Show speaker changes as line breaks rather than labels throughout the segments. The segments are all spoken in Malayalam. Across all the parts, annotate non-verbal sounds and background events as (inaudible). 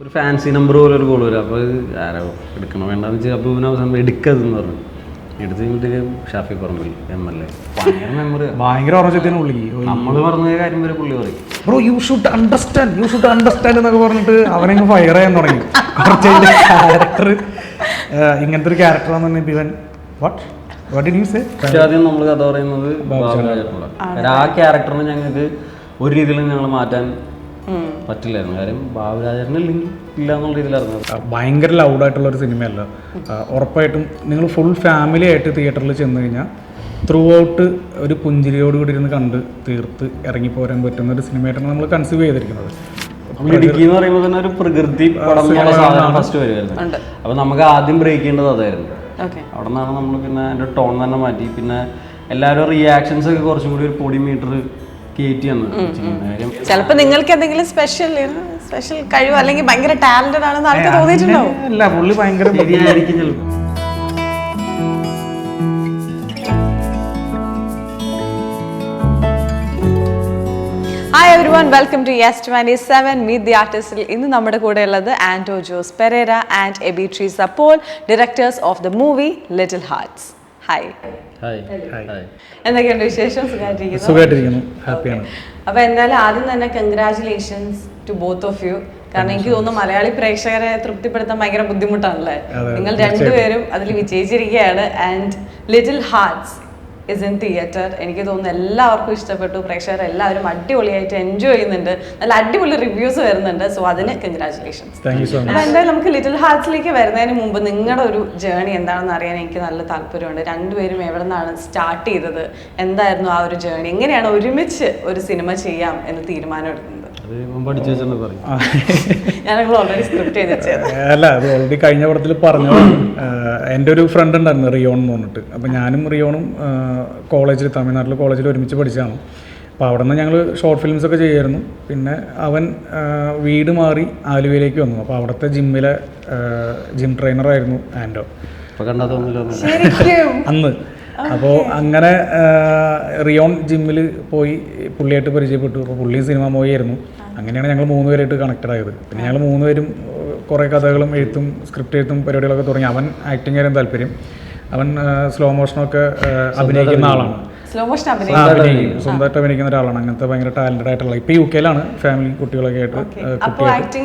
ഒരു ഫാൻസി നമ്പർ പോലെ ഒരു കോൾ വരും. അപ്പോൾ ആരോ എടുക്കണം വേണ്ടെന്ന് വെച്ചാൽ അപ്പോൾ പിന്നെ അവസാനം എടുക്കതെന്ന് പറഞ്ഞു. എടുത്ത് കഴിഞ്ഞിട്ട് Shafi Parambil M L A ഭയങ്കര മെമ്മറി
ഭയങ്കര ഓർമ്മത്തിന് പുള്ളി
നമ്മൾ പറഞ്ഞ കാര്യം വരെ പുള്ളി പറയും.
Bro you should understand you should understand എന്നൊക്കെ പറഞ്ഞിട്ട് അവനെ ഫയർ ചെയ്യാൻ തുടങ്ങി. കുറച്ച് ക്യാരക്ടർ ഇങ്ങനത്തെ ഒരു ക്യാരക്ടറാന്ന് പറഞ്ഞ ഇവൻ what what did you say
ആദ്യം നമ്മൾ കഥ പറയുന്നത് ആ ക്യാരക്ടറിനെ ഞങ്ങൾക്ക് ഒരു രീതിയിലും ഞങ്ങൾ മാറ്റാൻ പറ്റില്ലായിരുന്നു. കാര്യം ബാബുരാജേട്ടനില്ലെങ്കിൽ ഇല്ല എന്നുള്ള രീതിയിലായിരുന്നു.
ഭയങ്കര ലൗഡായിട്ടുള്ള ഒരു സിനിമയല്ല. ഉറപ്പായിട്ടും നിങ്ങൾ ഫുൾ ഫാമിലി ആയിട്ട് തിയേറ്ററിൽ ചെന്ന് കഴിഞ്ഞാൽ ത്രൂ ഔട്ട് ഒരു പുഞ്ചിരിയോട് കൂടി ഇരുന്ന് കണ്ട് തീർത്ത് ഇറങ്ങിപ്പോരാൻ പറ്റുന്ന ഒരു സിനിമയായിട്ടാണ് നമ്മൾ കൺസീവ് ചെയ്തിരിക്കുന്നത്.
ഇടുക്കി എന്ന് പറയുമ്പോൾ തന്നെ ഒരു പ്രകൃതി പടം എന്നുള്ള സാധനം ഫസ്റ്റ് വരുമായിരുന്നു അപ്പൊ നമുക്ക് ആദ്യം ബ്രേക്ക് ചെയ്യേണ്ടത് അതായിരുന്നു.
ഓക്കെ.
അവിടെ നിന്നാണ് നമ്മൾ പിന്നെ അതിന്റെ ടോൺ തന്നെ മാറ്റി. പിന്നെ എല്ലാവരും റിയാക്ഷൻസ് ഒക്കെ കുറച്ചും കൂടി ഒരു പൊടി മീറ്റർ
ചിലപ്പോ നിങ്ങൾക്ക് എന്തെങ്കിലും സ്പെഷ്യൽ സ്പെഷ്യൽ കഴിവ്? അല്ലെങ്കിൽ ഭയങ്കര ടാലന്റഡ് ആണെന്ന് ആൾക്ക് തോന്നിയിട്ടുണ്ടാവും
അല്ല പുള്ളി ഭയങ്കര
ശരിയായിരിക്കും ചിലപ്പോൾ
hi everyone welcome to yes twenty seven meet the ആർട്ടിസ്റ്റിൽ ഇന്ന് നമ്മുടെ കൂടെ ഉള്ളത് Anto Jose Pereira and Abby Treesa Paul directors of the movie Little Hearts hi
hi hi
എന്തൊക്കെയുണ്ട് വിശേഷം? സുഖമായിട്ടിരിക്കുന്നു
ഹാപ്പിയാണ്
അപ്പൊ എന്തായാലും ആദ്യം തന്നെ congratulations to both of you കാരണം എനിക്ക് തോന്നുന്നു മലയാളി പ്രേക്ഷകരെ തൃപ്തിപ്പെടുത്താൻ ഭയങ്കര ബുദ്ധിമുട്ടാണല്ലേ? നിങ്ങൾ രണ്ടുപേരും അതിൽ വിജയിച്ചിരിക്കുകയാണ്. And Little Hearts is in theatre എനിക്ക് തോന്നുന്നു എല്ലാവർക്കും ഇഷ്ടപ്പെട്ടു. പ്രേക്ഷകർ എല്ലാവരും അടിപൊളിയായിട്ട് എൻജോയ് ചെയ്യുന്നുണ്ട്. നല്ല അടിപൊളി റിവ്യൂസ് വരുന്നുണ്ട്. സോ അതിന് കൺഗ്രാചുലേഷൻസ്
താങ്ക് സോ മച്ച്
അപ്പൊ എന്തായാലും നമുക്ക് ലിറ്റിൽ ഹാർട്സിലേക്ക് വരുന്നതിന് മുമ്പ് നിങ്ങളുടെ ഒരു ജേണി എന്താണെന്ന് അറിയാൻ എനിക്ക് നല്ല താല്പര്യമുണ്ട്. രണ്ടുപേരും എവിടെ നിന്നാണ് സ്റ്റാർട്ട് ചെയ്തത്? എന്തായിരുന്നു ആ ഒരു ജേണി എങ്ങനെയാണ് ഒരുമിച്ച് ഒരു സിനിമ ചെയ്യാം എന്ന് തീരുമാനം എടുക്കുന്നത്?
അത് ഇവൻ പഠിച്ചു വെച്ചെന്ന് പറയും.
ഞാനങ്ങൾ ഓൾറെഡി സ്ക്രിപ്റ്റ് ചെയ്ത് വെച്ചത്.
അല്ല അത് ഓൾറെഡി കഴിഞ്ഞ പടത്തിൽ പറഞ്ഞു എന്റെ ഒരു ഫ്രണ്ട് ഉണ്ടായിരുന്നു റിയോൺ എന്ന് പറഞ്ഞിട്ട്. അപ്പം ഞാനും റിയോണും കോളേജിൽ തമിഴ്നാട്ടിൽ കോളേജിൽ ഒരുമിച്ച് പഠിച്ചതാണ്. അപ്പോൾ അവിടെ നിന്ന് ഞങ്ങൾ ഷോർട്ട് ഫിലിംസ് ഒക്കെ ചെയ്യായിരുന്നു. പിന്നെ അവൻ വീട് മാറി ആലുവയിലേക്ക് വന്നു. അപ്പോൾ അവിടുത്തെ ജിമ്മിലെ ജിം ട്രെയിനറായിരുന്നു ആൻഡോ അന്ന്. അപ്പോൾ അങ്ങനെ റിയോൺ ജിമ്മിൽ പോയി പുള്ളിയായിട്ട് പരിചയപ്പെട്ടു. അപ്പോൾ പുള്ളി സിനിമ മോയായിരുന്നു അങ്ങനെയാണ് ഞങ്ങൾ മൂന്ന് മൂന്നുപേരായിട്ട് കണക്റ്റഡ് ആയത് പിന്നെ ഞങ്ങൾ മൂന്നുപേരും കുറേ കഥകളും എഴുത്തും സ്ക്രിപ്റ്റ് എഴുത്തും പരിപാടികളൊക്കെ തുടങ്ങി. അവൻ ആക്ടിങ് ആയിരുന്നു താല്പര്യം. അവൻ സ്ലോ മോഷനൊക്കെ അഭിനയിക്കുന്ന ആളാണ്.
സ്ലോ മോഷൻ
സ്വന്തമായിട്ട് അഭിനയിക്കുന്ന ഒരാളാണ്. അങ്ങനത്തെ ഭയങ്കര ടാലന്റഡ് ആയിട്ടുള്ള. ഇപ്പൊ യു കെയിലാണ് ഫാമിലി കുട്ടികളൊക്കെ ആയിട്ട്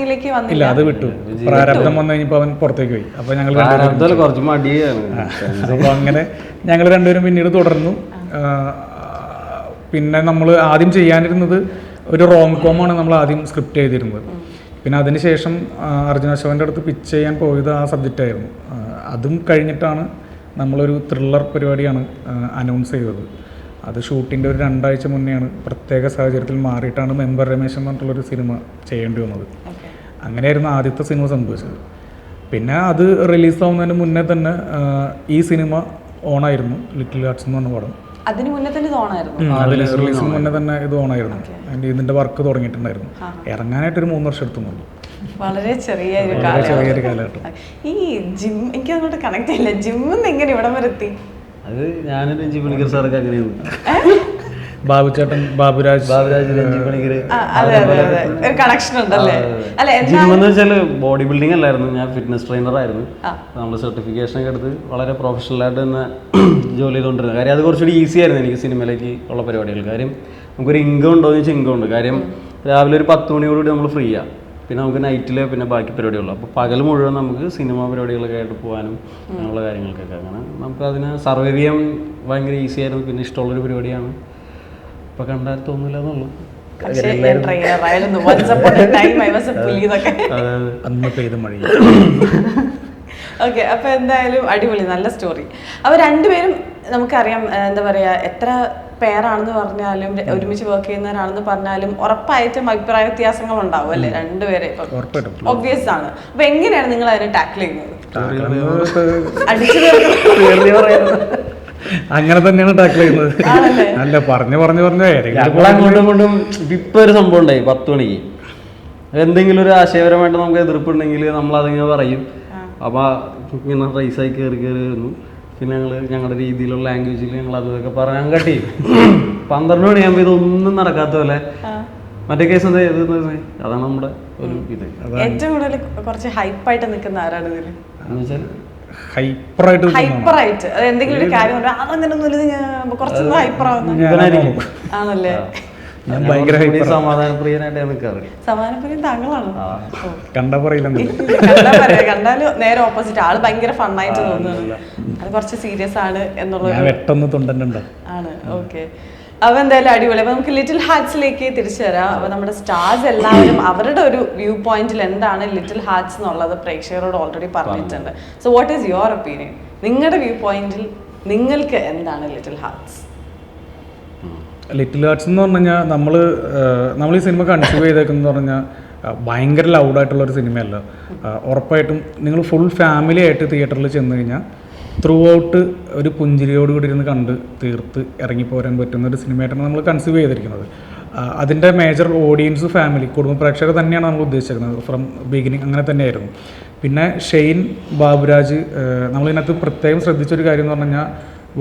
ഇല്ല
വന്നില്ല?
അത് വിട്ടു. പ്രാരബ്ധം വന്നു കഴിഞ്ഞപ്പോ അവൻ പുറത്തേക്ക് പോയി. അപ്പൊ ഞങ്ങൾ അങ്ങനെ ഞങ്ങൾ രണ്ടുപേരും പിന്നീട് തുടർന്നു. പിന്നെ നമ്മൾ ആദ്യം ചെയ്യാനിരുന്നത് ഒരു റോങ് കോമാണ് നമ്മൾ ആദ്യം സ്ക്രിപ്റ്റ് ചെയ്തിരുന്നത്. പിന്നെ അതിനുശേഷം അർജുന അശോകന്റെ അടുത്ത് പിച്ച് ചെയ്യാൻ പോയത് ആ സബ്ജക്റ്റ് ആയിരുന്നു. അതും കഴിഞ്ഞിട്ടാണ് നമ്മളൊരു ത്രില്ലർ പരിപാടിയാണ് അനൗൺസ് ചെയ്തത്. അത് ഷൂട്ടിന്റെ ഒരു രണ്ടാഴ്ച മുന്നെയാണ് പ്രത്യേക സാഹചര്യത്തിൽ മാറിയിട്ടാണ് മെമ്പർ രമേശ് എന്ന് പറഞ്ഞിട്ടുള്ളൊരു സിനിമ ചെയ്യേണ്ടി വന്നത്. അങ്ങനെയായിരുന്നു ആദ്യത്തെ സിനിമ സംഭവിച്ചത്. പിന്നെ അത് റിലീസാവുന്നതിന് മുന്നേ തന്നെ ഈ സിനിമ ഓണായിരുന്നു ലിറ്റിൽ ആർട്സ് എന്ന് പറഞ്ഞ പടം.
അതിന് മുന്നേ തന്നെ തോന്നായിരുന്നു
അതിന് റിലീസിന് മുന്നേ തന്നെ ഇത് ഓണായിരുന്നു. അതിന്റെ ഇതിന്റെ വർക്ക് തുടങ്ങിയിട്ടുണ്ടായിരുന്നു. ഇറങ്ങാനായിട്ട് ഒരു മൂന്ന് വർഷം എടുത്തുന്നുള്ളൂ
വളരെ ചെറിയ ഒരു കാലം
ചെറിയൊരു കാലഘട്ടം.
ഈ ജിം എനിക്ക് അങ്ങോട്ട് കണക്ട് ചെയ്യില്ല. ജിമ്മിന്ന് എങ്ങനെ ഇവിടം വരെ എത്തി.
അത് ഞാനും രഞ്ജി പണിക്കർ സാറൊക്കെ അങ്ങനെയാണ്.
ബാബുചേട്ടൻ ബാബുരാജ്
ബാബുരാജ് രഞ്ജി പണിക്കർ
കണക്ഷൻ ഉണ്ടല്ലേ?
ജിം എന്ന് വെച്ചാൽ ബോഡി ബിൽഡിംഗ് അല്ലായിരുന്നു. ഞാൻ ഫിറ്റ്നസ് ട്രെയിനർ ആയിരുന്നു. നമ്മൾ സർട്ടിഫിക്കേഷൻ ഒക്കെ എടുത്ത് വളരെ പ്രൊഫഷണൽ ആയിട്ട് തന്നെ ജോലി ചെയ്തുകൊണ്ടിരുന്നത് കാര്യം. അത് കുറച്ചുകൂടി ഈസി ആയിരുന്നു എനിക്ക് സിനിമയിലേക്ക് ഉള്ള പരിപാടികൾ. കാര്യം നമുക്കൊരു ഇൻകം ഉണ്ടോ എന്ന് വെച്ചാൽ ഇൻകം ഉണ്ട്. കാര്യം രാവിലെ ഒരു പത്ത് മണിയോടുകൂടി നമ്മൾ ഫ്രീ ആണ് പിന്നെ നമുക്ക് നൈറ്റിൽ പിന്നെ ബാക്കി പരിപാടികളും. അപ്പോൾ പകൽ മുഴുവൻ നമുക്ക് സിനിമ പരിപാടികളൊക്കെ ആയിട്ട് പോകാനും അങ്ങനെയുള്ള കാര്യങ്ങൾക്കൊക്കെ അങ്ങനെ നമുക്ക് അതിനെ സർവൈവ് ചെയ്യാൻ ഭയങ്കര ഈസി ആയിരുന്നു. പിന്നെ ഇഷ്ടമുള്ളൊരു പരിപാടിയാണ്. ഇപ്പം കണ്ടാൽ തോന്നില്ല എന്നുള്ളൂ
ഓക്കെ അപ്പൊ എന്തായാലും അടിപൊളി നല്ല സ്റ്റോറി അപ്പൊ രണ്ടുപേരും നമുക്കറിയാം എന്താ പറയാ എത്ര പേരാണെന്ന് പറഞ്ഞാലും ഒരുമിച്ച് വർക്ക് ചെയ്യുന്നവരാണെന്ന് പറഞ്ഞാലും ഉറപ്പായിട്ടും അഭിപ്രായ വ്യത്യാസങ്ങൾ ഉണ്ടാവും അല്ലേ രണ്ടുപേരെ ഒബ്വിയസ് ആണ്. അപ്പൊ എങ്ങനെയാണ് നിങ്ങൾ അതിനെ ടാക്കിൾ ചെയ്യുന്നത്?
അങ്ങനെ തന്നെയാണ് ടാക്കിൾ ചെയ്യുന്നത്? അല്ല പറഞ്ഞു പറഞ്ഞു പറഞ്ഞു.
അങ്ങോട്ടും ഇങ്ങോട്ടും ഇപ്പൊ ഒരു സംഭവം ഉണ്ടായി പത്ത് മണിക്ക്. എന്തെങ്കിലും ഒരു ആശയപരമായിട്ട് നമുക്ക് എതിർപ്പുണ്ടെങ്കിൽ നമ്മൾ അതിങ്ങനെ പറയും. അപ്പൊ ഇങ്ങനെ റൈസായി കയറി കയറി വരുന്നു. പിന്നെ ഞങ്ങൾ ഞങ്ങളുടെ രീതിയിലുള്ള ലാംഗ്വേജിൽ ഞങ്ങൾ അതൊക്കെ പറയാൻ കട്ടി. പന്ത്രണ്ട് മണിയാകുമ്പോൾ ഇതൊന്നും നടക്കാത്ത പോലെ. മറ്റേ കേസ് എന്താ അതാണ് നമ്മുടെ ഒരു ഇത്.
ഏറ്റവും കൂടുതൽ കുറച്ച് ഹൈപ്പായിട്ട് നിൽക്കുന്ന ആരാണ് ഇതിൽ
എന്ന് വെച്ചാൽ
ഹൈപ്പറായിട്ട്
ഹൈപ്പർ ആയിട്ട് എന്തെങ്കിലും ഒരു കാര്യം അങ്ങനെ അതങ്ങനെ ഒന്നും ഞാൻ കുറച്ചൊന്നും ഹൈപ്പർ ആവുന്ന. ആണല്ലേ?
ഞാൻ ഭയങ്കര
സമാധാനപ്രിയനായിട്ട് നിൽക്കാറ്.
സമാനപ്പുരം താങ്കളാണ്? ഓ. (laughs)
കണ്ടാ പറയില്ല
കണ്ടാൽ നേരെ ഓപ്പോസിറ്റ് ആൾ ഭയങ്കര ഫണ്ണായിട്ട് തോന്നുന്നു അത് കുറച്ച് സീരിയസ് ആണ് എന്നുള്ള
ഞാൻ വെട്ടൊന്ന് തൊണ്ടന്നുണ്ടോ
ആണ്. ഓക്കെ അപ്പൊ എന്തായാലും അടിപൊളി. അപ്പൊ നമുക്ക് ലിറ്റിൽ ഹാർട്സിലേക്ക് തിരിച്ചു വരാം. അപ്പൊ നമ്മുടെ സ്റ്റാർസ് എല്ലാവരും അവരുടെ ഒരു വ്യൂ പോയിന്റിൽ എന്താണ് ലിറ്റിൽ ഹാർട്സ് എന്നുള്ളത് പ്രേക്ഷകരോട് ഓൾറെഡി പറഞ്ഞിട്ടുണ്ട്. So what is your opinion നിങ്ങളുടെ വ്യൂ പോയിന്റിൽ നിങ്ങൾക്ക് എന്താണ് ലിറ്റിൽ ഹാർട്സ്
ലിറ്റിൽ ആർട്സ് എന്ന് പറഞ്ഞു കഴിഞ്ഞാൽ നമ്മൾ നമ്മൾ ഈ സിനിമ കൺസ്യൂവ് ചെയ്തേക്കുന്നത് പറഞ്ഞാൽ ഭയങ്കര ലൗഡായിട്ടുള്ള ഒരു സിനിമയല്ല ഉറപ്പായിട്ടും നിങ്ങൾ ഫുൾ ഫാമിലി ആയിട്ട് തിയേറ്ററിൽ ചെന്ന് കഴിഞ്ഞാൽ ത്രൂ ഔട്ട് ഒരു പുഞ്ചിരിയോട് കൂടി ഇരുന്ന് കണ്ട് തീർത്ത് ഇറങ്ങിപ്പോരാൻ പറ്റുന്ന ഒരു സിനിമയായിട്ടാണ് നമ്മൾ കൺസ്യൂവ് ചെയ്തിരിക്കുന്നത്. അതിന്റെ മേജർ ഓഡിയൻസ് ഫാമിലി കുടുംബ പ്രേക്ഷകർ തന്നെയാണ് നമ്മൾ ഉദ്ദേശിച്ചിരുന്നത് ഫ്രം ബിഗിനിങ് അങ്ങനെ തന്നെയായിരുന്നു. പിന്നെ ഷെയ്ൻ ബാബുരാജ് നമ്മളിതിനകത്ത് പ്രത്യേകം ശ്രദ്ധിച്ചൊരു കാര്യം എന്ന് പറഞ്ഞു കഴിഞ്ഞാൽ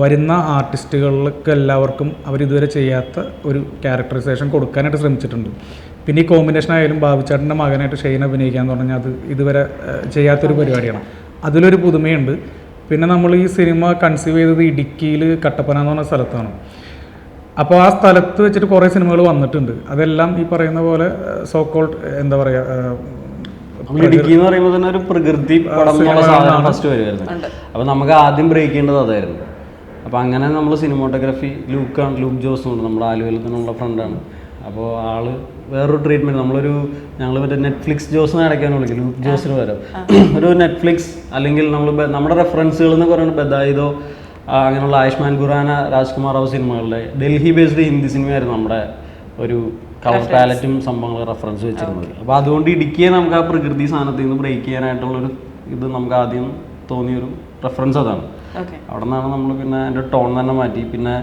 വരുന്ന ആർട്ടിസ്റ്റുകൾക്ക് എല്ലാവർക്കും അവരിതുവരെ ചെയ്യാത്ത ഒരു ക്യാരക്ടറൈസേഷൻ കൊടുക്കാനായിട്ട് ശ്രമിച്ചിട്ടുണ്ട്. പിന്നെ ഈ കോമ്പിനേഷൻ ആയാലും ബാബുചേട്ടന്റെ മകനായിട്ട് ഷെയ്ൻ അഭിനയിക്കുക എന്ന് പറഞ്ഞാൽ അത് ഇതുവരെ ചെയ്യാത്തൊരു പരിപാടിയാണ്. അതിലൊരു പുതുമയുണ്ട്. പിന്നെ നമ്മൾ ഈ സിനിമ കൺസീവ് ചെയ്തത് ഇടുക്കിയിൽ കട്ടപ്പന എന്ന് പറഞ്ഞ സ്ഥലത്താണ്. അപ്പോൾ ആ സ്ഥലത്ത് വെച്ചിട്ട് കുറേ സിനിമകൾ വന്നിട്ടുണ്ട്. അതെല്ലാം ഈ പറയുന്ന പോലെ സോ സോക്കോൾഡ് എന്താ പറയുക
ഇടുക്കി എന്ന് പറയുമ്പോൾ തന്നെ ഒരു പ്രകൃതി പടം ഫസ്റ്റ് വരുമായിരുന്നു അപ്പൊ നമുക്ക് ആദ്യം ബ്രേക്ക് ചെയ്യേണ്ടത് അതായിരുന്നു. അപ്പൊ അങ്ങനെ നമ്മൾ സിനിമോട്ടോഗ്രാഫി ലൂക്കാണ് ലൂക്ക് ജോസ് ഉണ്ട് നമ്മുടെ ആലുവയിൽ നിന്നുള്ള ഫ്രണ്ടാണ്. അപ്പോൾ ആൾ വേറൊരു ട്രീറ്റ്മെന്റ് നമ്മളൊരു ഞങ്ങൾ മറ്റേ നെറ്റ്ഫ്ലിക്സ് ജോസിനെ അടയ്ക്കാൻ വിളിക്കും ലൂക്ക് ജോസിന് പകരം. ഒരു നെറ്റ്ഫ്ലിക്സ് അല്ലെങ്കിൽ നമ്മൾ നമ്മുടെ റെഫറൻസുകൾ എന്ന് പറയുന്നത് ബദായിദോ അങ്ങനെയുള്ള ആയുഷ്മാൻ ഖുറാന രാജ്കുമാർ റാവു സിനിമകളുടെ ഡൽഹി ബേസ്ഡ് ഹിന്ദി സിനിമയായിരുന്നു നമ്മുടെ ഒരു കളർ പാലറ്റും സംഭവങ്ങൾ റെഫറൻസ് വെച്ചിരുന്നത്. അപ്പോൾ അതുകൊണ്ട് ഇടുക്കിയെ നമുക്ക് ആ പ്രകൃതി സാധനത്തിൽ നിന്ന് ബ്രേക്ക് ചെയ്യാനായിട്ടുള്ളൊരു ഇത് നമുക്ക് ആദ്യം തോന്നിയൊരു റെഫറൻസ് അതാണ്. അവിടെ നിന്നാണ് നമ്മൾ പിന്നെ അതിന്റെ ടോൺ തന്നെ മാറ്റി. പിന്നെ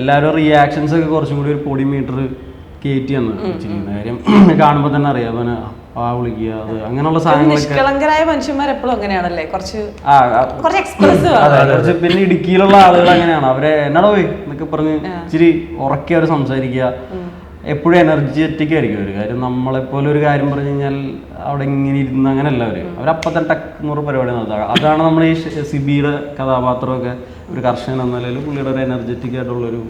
എല്ലാവരും റിയാക്ഷൻസ് ഒക്കെ കുറച്ചും കൂടി ഒരു പൊടി മീറ്റർ കയറ്റി എന്ന് വെച്ചിരിക്കുന്ന കാര്യം (clears throat) കാണുമ്പോൾ തന്നെ അറിയാം. അവന് ആ വിളിക്കുക അത് അങ്ങനെയുള്ള സാധനങ്ങളൊക്കെ
മനുഷ്യന്മാർ എപ്പോഴും അങ്ങനെയാണല്ലേ? കുറച്ച് കുറച്ച് എക്സ്പ്രസീവ്
കുറച്ച് പിന്നെ ഇടുക്കിയിലുള്ള ആളുകൾ അങ്ങനെയാണ്. അവരെ എന്നാടോ പോയി? എന്നൊക്കെ പറഞ്ഞ് ഇച്ചിരി ഉറക്കി അവർ സംസാരിക്കുക എപ്പോഴും എനർജറ്റിക് ആയിരിക്കും അവർ കാര്യം നമ്മളെപ്പോലെ ഒരു കാര്യം പറഞ്ഞു കഴിഞ്ഞാൽ അവിടെ ഇങ്ങനെ ഇരുന്ന് അങ്ങനെയല്ല അവർ അവരപ്പം തന്നെ ടക്ക് നൂറ് പരിപാടി നടത്തുക. അതാണ് നമ്മൾ ഈ സിബിയുടെ കഥാപാത്രമൊക്കെ ഒരു കർഷകൻ എന്ന നിലയിൽ പുള്ളിയുടെ ഒരു എനർജറ്റിക് ആയിട്ടുള്ളൊരു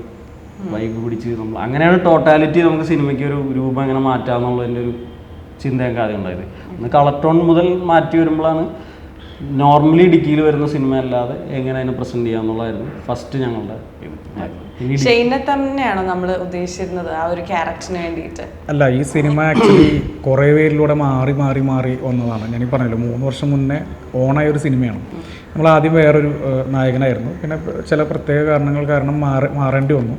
വൈബ് പിടിച്ച് നമ്മൾ അങ്ങനെയാണ് ടോട്ടാലിറ്റി നമുക്ക് സിനിമയ്ക്ക് ഒരു രൂപം എങ്ങനെ മാറ്റാമെന്നുള്ളതിന്റെ ഒരു ചിന്തയും ആദ്യം ഉണ്ടായത്. അന്ന് കളർ ടോൺ മുതൽ മാറ്റി വരുമ്പോഴാണ് നോർമലി ഇടുക്കിയിൽ വരുന്ന സിനിമ അല്ലാതെ എങ്ങനെ അതിനെ പ്രസന്റ് ചെയ്യാന്നുള്ളതായിരുന്നു ഫസ്റ്റ് ഞങ്ങളുടെ ഇത്
ഷെയ്നെ തന്നെയാണോ നമ്മൾ ഉദ്ദേശിച്ചിരുന്നത് ആ ഒരു ക്യാരക്ടറിന് വേണ്ടിയിട്ട്?
അല്ല ഈ സിനിമ ആക്ച്വലി കുറേ പേരിലൂടെ മാറി മാറി മാറി വന്നതാണ്. ഞാൻ ഈ പറഞ്ഞല്ലോ മൂന്ന് വർഷം മുന്നേ ഓണായ ഒരു സിനിമയാണ്. നമ്മൾ ആദ്യം വേറൊരു നായകനായിരുന്നു. പിന്നെ ചില പ്രത്യേക കാരണങ്ങൾ കാരണം മാറി മാറേണ്ടി വന്നു.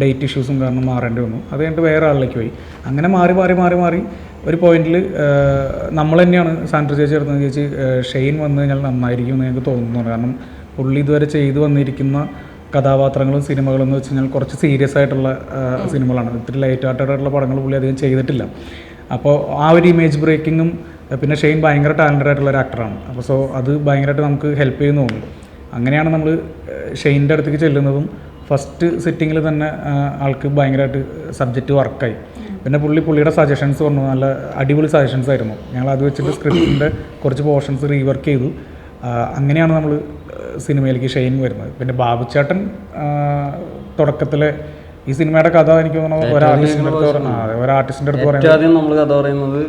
ഡേറ്റ് ഇഷ്യൂസും കാരണം മാറേണ്ടി വന്നു. അത് കഴിഞ്ഞിട്ട് വേറെ ആളിലേക്ക് പോയി. അങ്ങനെ മാറി മാറി മാറി മാറി ഒരു പോയിന്റിൽ നമ്മൾ തന്നെയാണ് സാൻഡ്ര ചേച്ചി എടുത്തത് ചേച്ചി ഷെയിൻ ഷെയ്ൻ വന്നു കഴിഞ്ഞാൽ നന്നായിരിക്കും എന്ന് ഞങ്ങൾക്ക് തോന്നുന്നുണ്ട്. കാരണം പുള്ളി ഇതുവരെ ചെയ്തു വന്നിരിക്കുന്ന കഥാപാത്രങ്ങളും സിനിമകളും എന്ന് വെച്ച് കഴിഞ്ഞാൽ കുറച്ച് സീരിയസ് ആയിട്ടുള്ള സിനിമകളാണ്. ഇത്തിരി ലൈറ്റ് ആയിട്ടുള്ള പടങ്ങൾ പുള്ളി അധികം ചെയ്തിട്ടില്ല. അപ്പോൾ ആ ഒരു ഇമേജ് ബ്രേക്കിങ്ങും പിന്നെ ഷെയ്ൻ ഭയങ്കര ടാലന്റഡ് ആയിട്ടുള്ള ഒരു ആക്ടറാണ് അപ്പോൾ സോ അത് ഭയങ്കരമായിട്ട് നമുക്ക് ഹെൽപ്പ് ചെയ്യുന്നു തോന്നുന്നു. അങ്ങനെയാണ് നമ്മൾ ഷെയ്ന്റെ അടുത്തേക്ക് ചെല്ലുന്നതും ഫസ്റ്റ് സിറ്റിങ്ങിൽ തന്നെ ആൾക്ക് ഭയങ്കരമായിട്ട് സബ്ജക്റ്റ് വർക്കായി പിന്നെ പുള്ളി പുള്ളിയുടെ സജഷൻസ് പറഞ്ഞു നല്ല അടിപൊളി സജഷൻസ് ആയിരുന്നു. ഞങ്ങൾ അത് വെച്ചിട്ട് സ്ക്രിപ്റ്റിന്റെ കുറച്ച് പോർഷൻസ് റീവർക്ക് ചെയ്തു. അങ്ങനെയാണ് നമ്മൾ സിനിമയിലേക്ക് ഷെയിൻ വരുന്നത്. പിന്നെ ബാബുച്ചേട്ടൻ തുടക്കത്തിൽ ഈ സിനിമയുടെ കഥ എനിക്ക് തോന്നുന്നു ഒരു ആർട്ടിസ്റ്റിന്റെ അടുത്ത് ഒരു ആർട്ടിസ്റ്റിന്റെ അടുത്ത്
പറയുന്നത് ആദ്യം നമ്മൾ കഥ പറയുന്നത്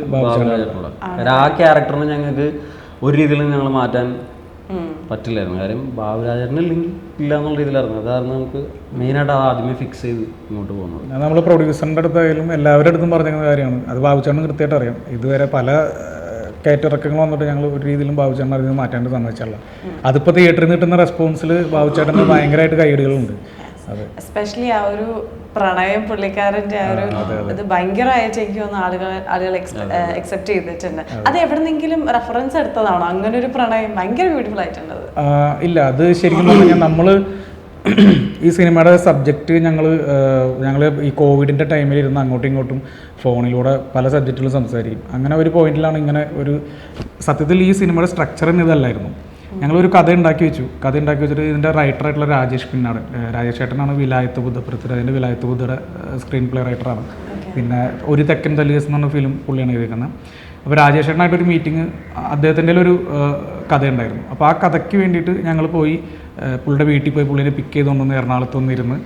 ആ. ക്യാരക്ടറിനെ ഞങ്ങൾക്ക് ഒരു രീതിയിലും ഞങ്ങൾ മാറ്റാൻ പറ്റില്ലായിരുന്നു. കാര്യം ബാബുരാജേട്ടനില്ലെങ്കിൽ ഇല്ല എന്നുള്ള രീതിയിലായിരുന്നു. അതായിരുന്നു നമുക്ക് മെയിനായിട്ട് അത് ആദ്യമേ ഫിക്സ് ചെയ്ത് ഇങ്ങോട്ട് പോകുന്നത്.
നമ്മൾ പ്രൊഡ്യൂസറിന്റെ അടുത്തായാലും എല്ലാവരുടെ അടുത്തും പറഞ്ഞിരുന്ന കാര്യമാണ്. അത് ബാബുച്ചേട്ടൻ കൃത്യമായിട്ട് അറിയാം. ഇതുവരെ പല കയറ്റിറക്കങ്ങൾ വന്നിട്ട് ഞങ്ങൾ ഒരു രീതിയിലും ബാബുചേട്ടൻ അതിൽ നിന്ന് മാറ്റാണ്ട് സമ്മതിച്ചല്ല അതിപ്പോൾ തിയേറ്ററിൽ നിന്ന് കിട്ടുന്ന റെസ്പോൺസിൽ ബാബുചേട്ടന് ഭയങ്കരമായിട്ട് കൈയടികളുണ്ട്.
എസ്പെഷ്യലി ആ ഒരു പ്രണയം പുള്ളിക്കാരന്റെ ആ ഒരു ഇത് ഭയങ്കരമായിട്ട് എനിക്ക് തോന്നുന്നു ആളുകൾ ആളുകൾ എക്സെപ്റ്റ് ചെയ്തിട്ടുണ്ട്. അത്. എവിടെന്നെങ്കിലും റെഫറൻസ് എടുത്തതാണോ? അങ്ങനെ ഒരു പ്രണയം ഭയങ്കര ബ്യൂട്ടിഫുൾ ആയിട്ടുണ്ട് അത്.
ആ, ഇല്ല അത് ശരിക്കും പറഞ്ഞാൽ നമ്മൾ ഈ സിനിമയുടെ സബ്ജക്റ്റ് ഞങ്ങൾ ഞങ്ങൾ ഈ കോവിഡിന്റെ ടൈമിൽ ഇരുന്ന് അങ്ങോട്ടും ഇങ്ങോട്ടും ഫോണിലൂടെ പല സബ്ജക്റ്റുകളും സംസാരിക്കും. അങ്ങനെ ഒരു പോയിന്റിലാണ് ഇങ്ങനെ ഒരു സത്യത്തിൽ ഈ സിനിമയുടെ സ്ട്രക്ചർ തന്നെ ഇതല്ലായിരുന്നു. ഞങ്ങളൊരു കഥ ഉണ്ടാക്കി വെച്ചു. കഥ ഉണ്ടാക്കി വെച്ചിട്ട് ഇതിന്റെ റൈറ്ററായിട്ടുള്ള രാജേഷ് പിന്നാണ്. രാജേഷ് ചേട്ടനാണ് വിലായത്ത് ബുദ്ധ പൃഥ്വിരാജിന്റെ വിലായത്ത് ബുദ്ധയുടെ സ്ക്രീൻ പ്ലേ റൈറ്ററാണ് പിന്നെ ഒരു തെക്കൻ തലീസ് എന്ന് പറഞ്ഞ ഫിലിം പുള്ളിയാണ് എഴുതിയിരിക്കുന്നത് അപ്പോൾ രാജേഷേട്ടനായിട്ടൊരു മീറ്റിംഗ് അദ്ദേഹത്തിന്റെ ഒരു കഥ കഥയുണ്ടായിരുന്നു. അപ്പോൾ ആ കഥയ്ക്ക് വേണ്ടിയിട്ട് ഞങ്ങൾ പോയി പുള്ളിയുടെ വീട്ടിൽ പോയി പുള്ളിനെ പിക്ക് ചെയ്തുകൊണ്ടുവന്ന് എറണാകുളത്ത് വന്നിരുന്ന്.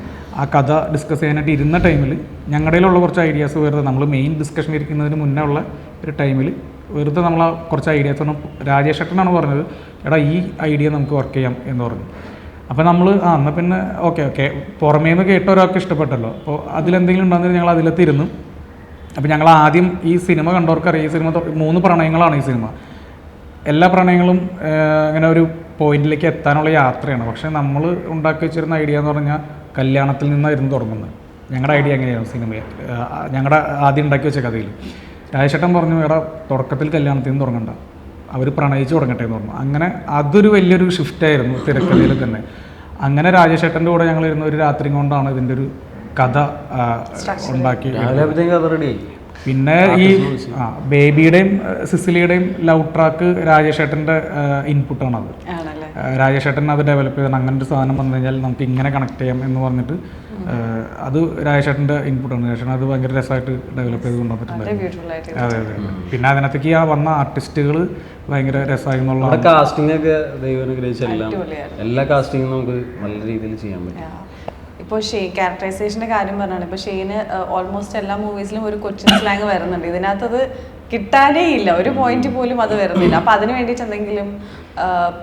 ആ കഥ ഡിസ്കസ് ചെയ്യാനായിട്ട് ഇരുന്ന ടൈമിൽ ഞങ്ങളുടെ കയ്യിലുള്ള കുറച്ച് ഐഡിയാസ് വെറുതെ നമ്മൾ മെയിൻ ഡിസ്കഷൻ ഇരിക്കുന്നതിന് മുന്നേ ഉള്ള ഒരു ടൈമിൽ വെറുതെ നമ്മൾ കുറച്ച് ഐഡിയാസ് പറഞ്ഞു രാജേഷേട്ടനാണ് പറഞ്ഞത് എടാ ഈ ഐഡിയ നമുക്ക് വർക്ക് ചെയ്യാം എന്ന് പറഞ്ഞു. അപ്പോൾ നമ്മൾ ആ എന്നാൽ പിന്നെ ഓക്കെ ഓക്കെ പുറമേ നിന്ന് കേട്ട ഒരാൾക്ക് ഇഷ്ടപ്പെട്ടല്ലോ. അപ്പോൾ അതിലെന്തെങ്കിലും ഉണ്ടെന്ന് ഞങ്ങൾ അതിലെത്തിരുന്നു അപ്പോൾ ഞങ്ങൾ ആദ്യം ഈ സിനിമ കണ്ടവർക്കറിയാം. ഈ സിനിമ മൂന്ന് പ്രണയങ്ങളാണ് ഈ സിനിമ. എല്ലാ പ്രണയങ്ങളും അങ്ങനെ ഒരു പോയിന്റിലേക്ക് എത്താനുള്ള യാത്രയാണ്. പക്ഷേ നമ്മൾ ഉണ്ടാക്കി വെച്ചിരുന്ന ഐഡിയ എന്ന് പറഞ്ഞാൽ കല്യാണത്തിൽ നിന്നായിരുന്നു തുടങ്ങുന്നത്. ഞങ്ങളുടെ ഐഡിയ എങ്ങനെയായിരുന്നു സിനിമയെ? ഏഹ്, ഞങ്ങളുടെ ആദ്യം ഉണ്ടാക്കി വെച്ച കഥയിൽ രാജേഷേട്ടൻ പറഞ്ഞു എടാ തുടക്കത്തിൽ കല്യാണത്തിൽ നിന്ന് തുടങ്ങണ്ട. അവർ പ്രണയിച്ച് തുടങ്ങട്ടെ എന്ന് പറഞ്ഞു. അങ്ങനെ അതൊരു വലിയൊരു ഷിഫ്റ്റായിരുന്നു തിരക്കഥയിൽ തന്നെ. അങ്ങനെ രാജേഷേട്ടന്റെ കൂടെ ഞങ്ങൾ ഇരുന്ന ഒരു രാത്രി കൊണ്ടാണ് ഇതിന്റെ ഒരു കഥ ഉണ്ടാക്കി പിന്നെ ഈ ബേബിയുടെയും സിസിലിയുടെയും ലവ് ട്രാക്ക് രാജേഷേട്ടന്റെ ഇൻപുട്ടാണ് രാജേഷേട്ടൻ അത് ഡെവലപ്പ് ചെയ്താണ്. അങ്ങനെ ഒരു സാധനം വന്നു കഴിഞ്ഞാൽ നമുക്ക് ഇങ്ങനെ കണക്ട് ചെയ്യാം എന്ന് പറഞ്ഞിട്ട് അത് അത് രാജേഷേട്ടന്റെ ഇൻപുട്ടാണ് രാജേഷൻ അത് ഭയങ്കര രസമായിട്ട് ഡെവലപ്പ് ചെയ്ത് കൊണ്ടുവന്നിട്ടുണ്ടായിരുന്നു
ബ്യൂട്ടിഫുൾ ആയിട്ട്
അതെ അതെ. പിന്നെ അതിനകത്തേക്ക് ആ വന്ന ആർട്ടിസ്റ്റുകൾ ഭയങ്കര രസമായി എന്നുള്ള
കാസ്റ്റിംഗ് ഒക്കെ എല്ലാം കാസ്റ്റിംഗും നമുക്ക് നല്ല രീതിയിൽ ചെയ്യാൻ പറ്റും.
ഇപ്പോൾ ഷെയ് ക്യാരക്ടറൈസേഷന്റെ കാര്യം പറഞ്ഞാണ്. ഇപ്പോൾ ഷെയ്ന് ഓൾമോസ്റ്റ് എല്ലാ മൂവീസിലും ഒരു കൊച്ചിൻ സ്ലാങ് വരുന്നുണ്ട്. ഇതിനകത്ത് അത് കിട്ടാനേ ഇല്ല. ഒരു പോയിന്റ് പോലും അത് വരുന്നില്ല. അപ്പൊ അതിന് വേണ്ടിയിട്ട് എന്തെങ്കിലും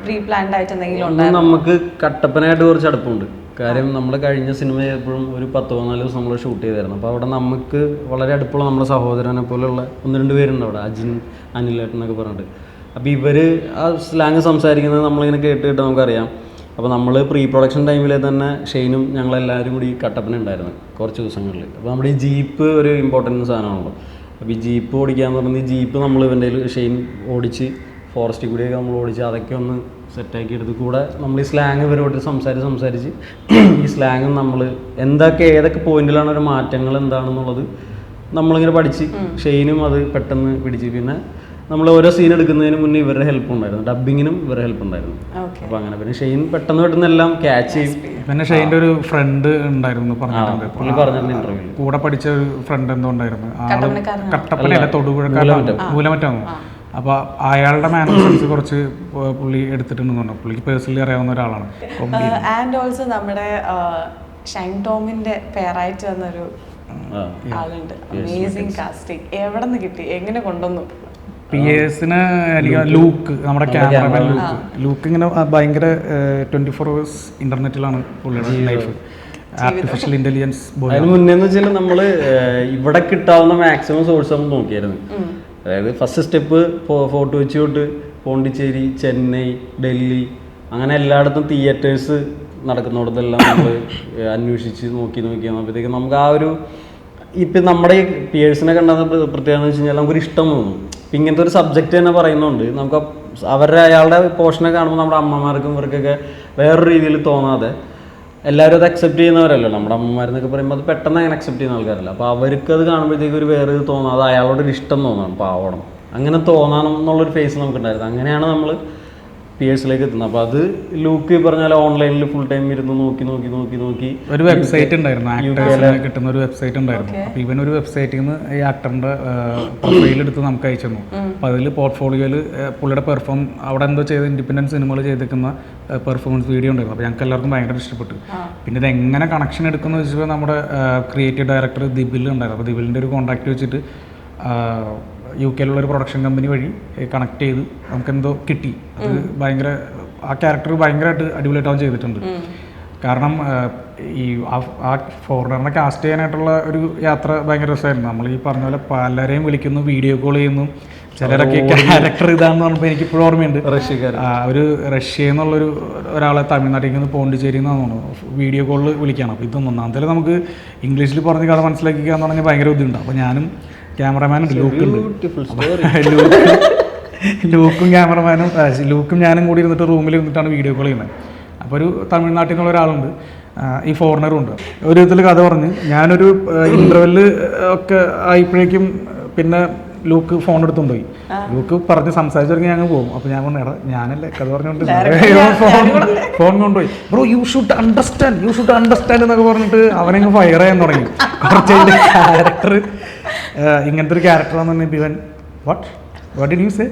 പ്രീ പ്ലാൻഡ് ആയിട്ട് എന്തെങ്കിലും
നമുക്ക് കട്ടപ്പനായിട്ട് കുറച്ച് അടുപ്പമുണ്ട് കാര്യം നമ്മൾ കഴിഞ്ഞ സിനിമ എപ്പോഴും ഒരു പത്ത് പതിനാല് ദിവസം നമ്മൾ ഷൂട്ട് ചെയ്തായിരുന്നു. അപ്പോൾ അവിടെ നമുക്ക് വളരെ അടുപ്പുള്ള നമ്മുടെ സഹോദരനെ പോലെയുള്ള ഒന്ന് രണ്ട് പേരുണ്ട് അവിടെ. അജിൻ അനിലേട്ടൻ എന്നൊക്കെ പറഞ്ഞിട്ട്. അപ്പോൾ ഇവർ ആ സ്ലാങ് സംസാരിക്കുന്നത് നമ്മളിങ്ങനെ കേട്ട് കേട്ട് നമുക്കറിയാം. അപ്പോൾ നമ്മൾ പ്രീ പ്രൊഡക്ഷൻ ടൈമിൽ തന്നെ ഷെയ്നും ഞങ്ങളെല്ലാവരും കൂടി കട്ടപ്പന ഉണ്ടായിരുന്നു കുറച്ച് ദിവസങ്ങളിൽ അപ്പോൾ നമ്മുടെ ഈ ജീപ്പ് ഒരു ഇമ്പോർട്ടന്റ് സാധനമാണല്ലോ. അപ്പോൾ ഈ ജീപ്പ് ഓടിക്കാന്ന് പറഞ്ഞാൽ ഈ ജീപ്പ് നമ്മൾ ഇവന്റെ ഷെയിൻ ഓടിച്ച് ഫോറസ്റ്റിൽ കൂടിയൊക്കെ നമ്മൾ ഓടിച്ച് അതൊക്കെ ഒന്ന് സെറ്റാക്കി എടുത്ത് കൂടെ നമ്മൾ ഈ സ്ലാങ് ഇവരോട് സംസാരിച്ച് സംസാരിച്ച് ഈ സ്ലാങ്ങും നമ്മൾ എന്തൊക്കെ ഏതൊക്കെ പോയിന്റിലാണ് ഒരു മാറ്റങ്ങൾ എന്താണെന്നുള്ളത് നമ്മളിങ്ങനെ പഠിച്ച് ഷെയിനും അത് പെട്ടെന്ന് പിടിച്ച് പിന്നെ നമ്മൾ ഓരോ സീൻ എടുക്കുന്നതിന് മുന്നേ ഇവരുടെ ഹെൽപ്പ് ഉണ്ടായിരുന്നു. ഡബിങ്ങിനും ഇവരുടെ ഹെൽപ്പ് ഉണ്ടായിരുന്നു. അപ്പൊ അങ്ങനെ. പിന്നെ ഷെയ്ൻ പെട്ടെന്ന് പെട്ടെന്ന് എല്ലാം ക്യാച്ച് ചെയ്യും.
പിന്നെ ഷെയ്ന്റെ ഒരു ഫ്രണ്ട് ഉണ്ടായിരുന്നു പറഞ്ഞിട്ടുണ്ട്.
പുള്ളി പറഞ്ഞിട്ടുണ്ട്
കൂടെ പഠിച്ച ഒരു ഫ്രണ്ട് എന്തോ ഉണ്ടായിരുന്നു.
ആൾ?
കട്ടപ്പനയല്ല തൊടുപുഴക്കാരനാണ്. മൂലമറ്റാണ് അപ്പൊ അയാളുടെ മാനേജ്മെന്റ് കുറച്ച് പുള്ളി എടുത്തിട്ടുണ്ടെന്ന് പറഞ്ഞു. പുള്ളിക്ക് പേഴ്സണലി അറിയാവുന്ന ഒരാളാണ്. (laughs)
ആൻഡ് ഓൾസോ നമ്മുടെ ഷൈൻ ടോമിന്റെ പേരായിട്ട് വന്നൊരു ആളുണ്ട്. അമേസിംഗ് കാസ്റ്റിംഗ് എവിടെ നിന്ന് കിട്ടി? എങ്ങനെ കൊണ്ടുവന്നു?
പി എസിന് എനിക്ക് ലൂക്ക് നമ്മുടെ ക്യാമറമാൻ ലൂക്ക്. ലൂക്ക് ഇങ്ങനെ ഭയങ്കര ട്വന്റി ഫോർ അവേഴ്സ് ഇന്റർനെറ്റിലാണ് പുള്ളിയുടെ ലൈഫ് ആർട്ടിഫിഷ്യൽ ഇന്റലിജൻസ്
അതിന് മുന്നേ എന്ന് വെച്ചാൽ നമ്മൾ ഇവിടെ കിട്ടാവുന്ന മാക്സിമം സോഴ്സ് നമ്മൾ നോക്കിയായിരുന്നു. അതായത് ഫസ്റ്റ് സ്റ്റെപ്പ് ഫോട്ടോ കൊച്ചി തൊട്ട് പോണ്ടിച്ചേരി ചെന്നൈ ഡൽഹി അങ്ങനെ എല്ലായിടത്തും തിയേറ്റേഴ്സ് നടക്കുന്നിടത്തെല്ലാം നമ്മൾ അന്വേഷിച്ച് നോക്കി നോക്കി വന്നപ്പോഴത്തേക്ക് നമുക്ക് ആ ഒരു ഇപ്പം നമ്മുടെ ഈ പിയേഴ്സിനെ കണ്ടാൽ പ്രത്യേകത എന്ന് വെച്ച് കഴിഞ്ഞാൽ നമുക്കൊരു ഇഷ്ടം തോന്നും. ഇപ്പം ഇങ്ങനത്തെ ഒരു സബ്ജക്റ്റ് തന്നെ പറയുന്നുണ്ട്. നമുക്ക് അവരുടെ അയാളുടെ പോർഷനെ കാണുമ്പോൾ നമ്മുടെ അമ്മമാർക്കും ഇവർക്കൊക്കെ വേറൊരു രീതിയിൽ തോന്നാതെ എല്ലാവരും അത് അക്സെപ്റ്റ് ചെയ്യുന്നവരല്ലോ? നമ്മുടെ അമ്മമാരെന്നൊക്കെ പറയുമ്പോൾ അത് പെട്ടെന്ന് അങ്ങനെ അക്സെപ്റ്റ് ചെയ്യുന്ന ആൾക്കാരല്ല? അപ്പോൾ അവർക്ക് അത് കാണുമ്പോഴത്തേക്ക് ഒരു വേറെ ഇത് തോന്നാതെ അയാളോട് ഒരു ഇഷ്ടം തോന്നണം പാവണം അങ്ങനെ തോന്നണം എന്നുള്ളൊരു ഫേസ് നമുക്കുണ്ടായിരുന്നു അങ്ങനെയാണ് നമ്മൾ പിയേഴ്സിലേക്ക് എത്തുന്നത്. അപ്പോൾ അത് ലൂക്ക് പറഞ്ഞാൽ ഓൺലൈനിൽ ഫുൾ ടൈം ഇരുന്ന് നോക്കി നോക്കി നോക്കി നോക്കി.
ഒരു വെബ്സൈറ്റ് ഉണ്ടായിരുന്നു ആക്ടേഴ്സിനെ കിട്ടുന്ന ഒരു വെബ്സൈറ്റ് ഉണ്ടായിരുന്നു. അപ്പൊ ഇവൻ ഒരു വെബ്സൈറ്റിൽ നിന്ന് ഈ ആക്ടറിന്റെ പ്രൊഫൈൽ എടുത്ത് നമുക്ക് അയച്ചു തന്നു. അപ്പൊ അതിൽ പോർട്ട്ഫോളിയോയിൽ പുള്ളിയുടെ പെർഫോം അവിടെ എന്തോ ചെയ്ത് ഇൻഡിപെൻഡൻസ് സിനിമകൾ ചെയ്തിരിക്കുന്ന പെർഫോമൻസ് വീഡിയോ ഉണ്ടായിരുന്നു. അപ്പോൾ ഞങ്ങൾക്ക് എല്ലാവർക്കും ഭയങ്കര ഇഷ്ടപ്പെട്ടു. പിന്നെ ഇത് എങ്ങനെ കണക്ഷൻ എടുക്കുന്നു വെച്ചപ്പോൾ നമ്മുടെ ക്രിയേറ്റീവ് ഡയറക്ടർ ദിബിൽ ഉണ്ടായിരുന്നു. അപ്പോൾ ദിബിലിന്റെ ഒരു കോൺടാക്ട് വെച്ചിട്ട് യു കെയിലുള്ള ഒരു പ്രൊഡക്ഷൻ കമ്പനി വഴി കണക്ട് ചെയ്ത് നമുക്കെന്തോ കിട്ടി. അത് ഭയങ്കര ആ ക്യാരക്ടർ ഭയങ്കരമായിട്ട് അടിപൊളിയായിട്ട് അവൻ ചെയ്തിട്ടുണ്ട് കാരണം ഈ ആ- ആ ഫോറിനറിനെ കാസ്റ്റ് ചെയ്യാനായിട്ടുള്ള ഒരു യാത്ര ഭയങ്കര രസമായിരുന്നു. നമ്മൾ ഈ പറഞ്ഞ പോലെ പലരെയും വിളിക്കുന്നു വീഡിയോ കോൾ ചെയ്യുന്നു. ചിലരൊക്കെ ക്യാരക്ടർ ഇതാണെന്ന് പറഞ്ഞപ്പോൾ എനിക്ക് ഇപ്പോഴും ഓർമ്മയുണ്ട് ഒരു റഷ്യ എന്നുള്ളൊരു ഒരാളെ തമിഴ്നാട്ടിൽ നിന്ന് പോണ്ടിച്ചേരി എന്നാണ് തോന്നുന്നു വീഡിയോ കോളിൽ വിളിക്കണം. അപ്പോൾ ഇതൊന്നും ഒന്നാമത്തെ നമുക്ക് ഇംഗ്ലീഷിൽ പറഞ്ഞ് കഥ മനസ്സിലാക്കിക്കുക എന്ന് പറഞ്ഞാൽ ഭയങ്കര ബുദ്ധിമുട്ടാണ്. അപ്പോൾ ഞാനും ക്യാമറമാനും ലൂക്കും (laughs) ലൂക്കും ക്യാമറമാനും ലൂക്കും ഞാനും കൂടി ഇരുന്നിട്ട് റൂമിൽ ഇരുന്നിട്ടാണ് വീഡിയോ കോൾ ചെയ്യുന്നത്. അപ്പോൾ ഒരു തമിഴ്നാട്ടിൽ നിന്നുള്ള ഒരാളുണ്ട് ഈ ഫോറിനറും ഉണ്ട്. ഒരു വിധത്തിൽ കഥ പറഞ്ഞ് ഞാനൊരു ഇന്റർവെല്ല് ഒക്കെ ആയപ്പോഴേക്കും പിന്നെ ലൂക്ക് ഫോൺ എടുത്തുകൊണ്ട് പോയി ലൂക്ക് പറഞ്ഞ് സംസാരിച്ചു തുടങ്ങി ഞങ്ങൾ പോകും. അപ്പോൾ ഞാൻ പറഞ്ഞു ഞാനല്ലേ കഥ പറഞ്ഞുകൊണ്ട് ഫോൺ ഫോൺ കൊണ്ടുപോയി. Bro you should understand you should understand എന്നൊക്കെ പറഞ്ഞിട്ട് അവനങ്ങ് ഫയർ ചെയ്യാൻ തുടങ്ങി. കുറച്ച് ക്യാരക്ടർ ഇങ്ങനത്തെ ഒരു ക്യാരക്ടറാന്ന് പറഞ്ഞാൽ ഇവൻ what what did you say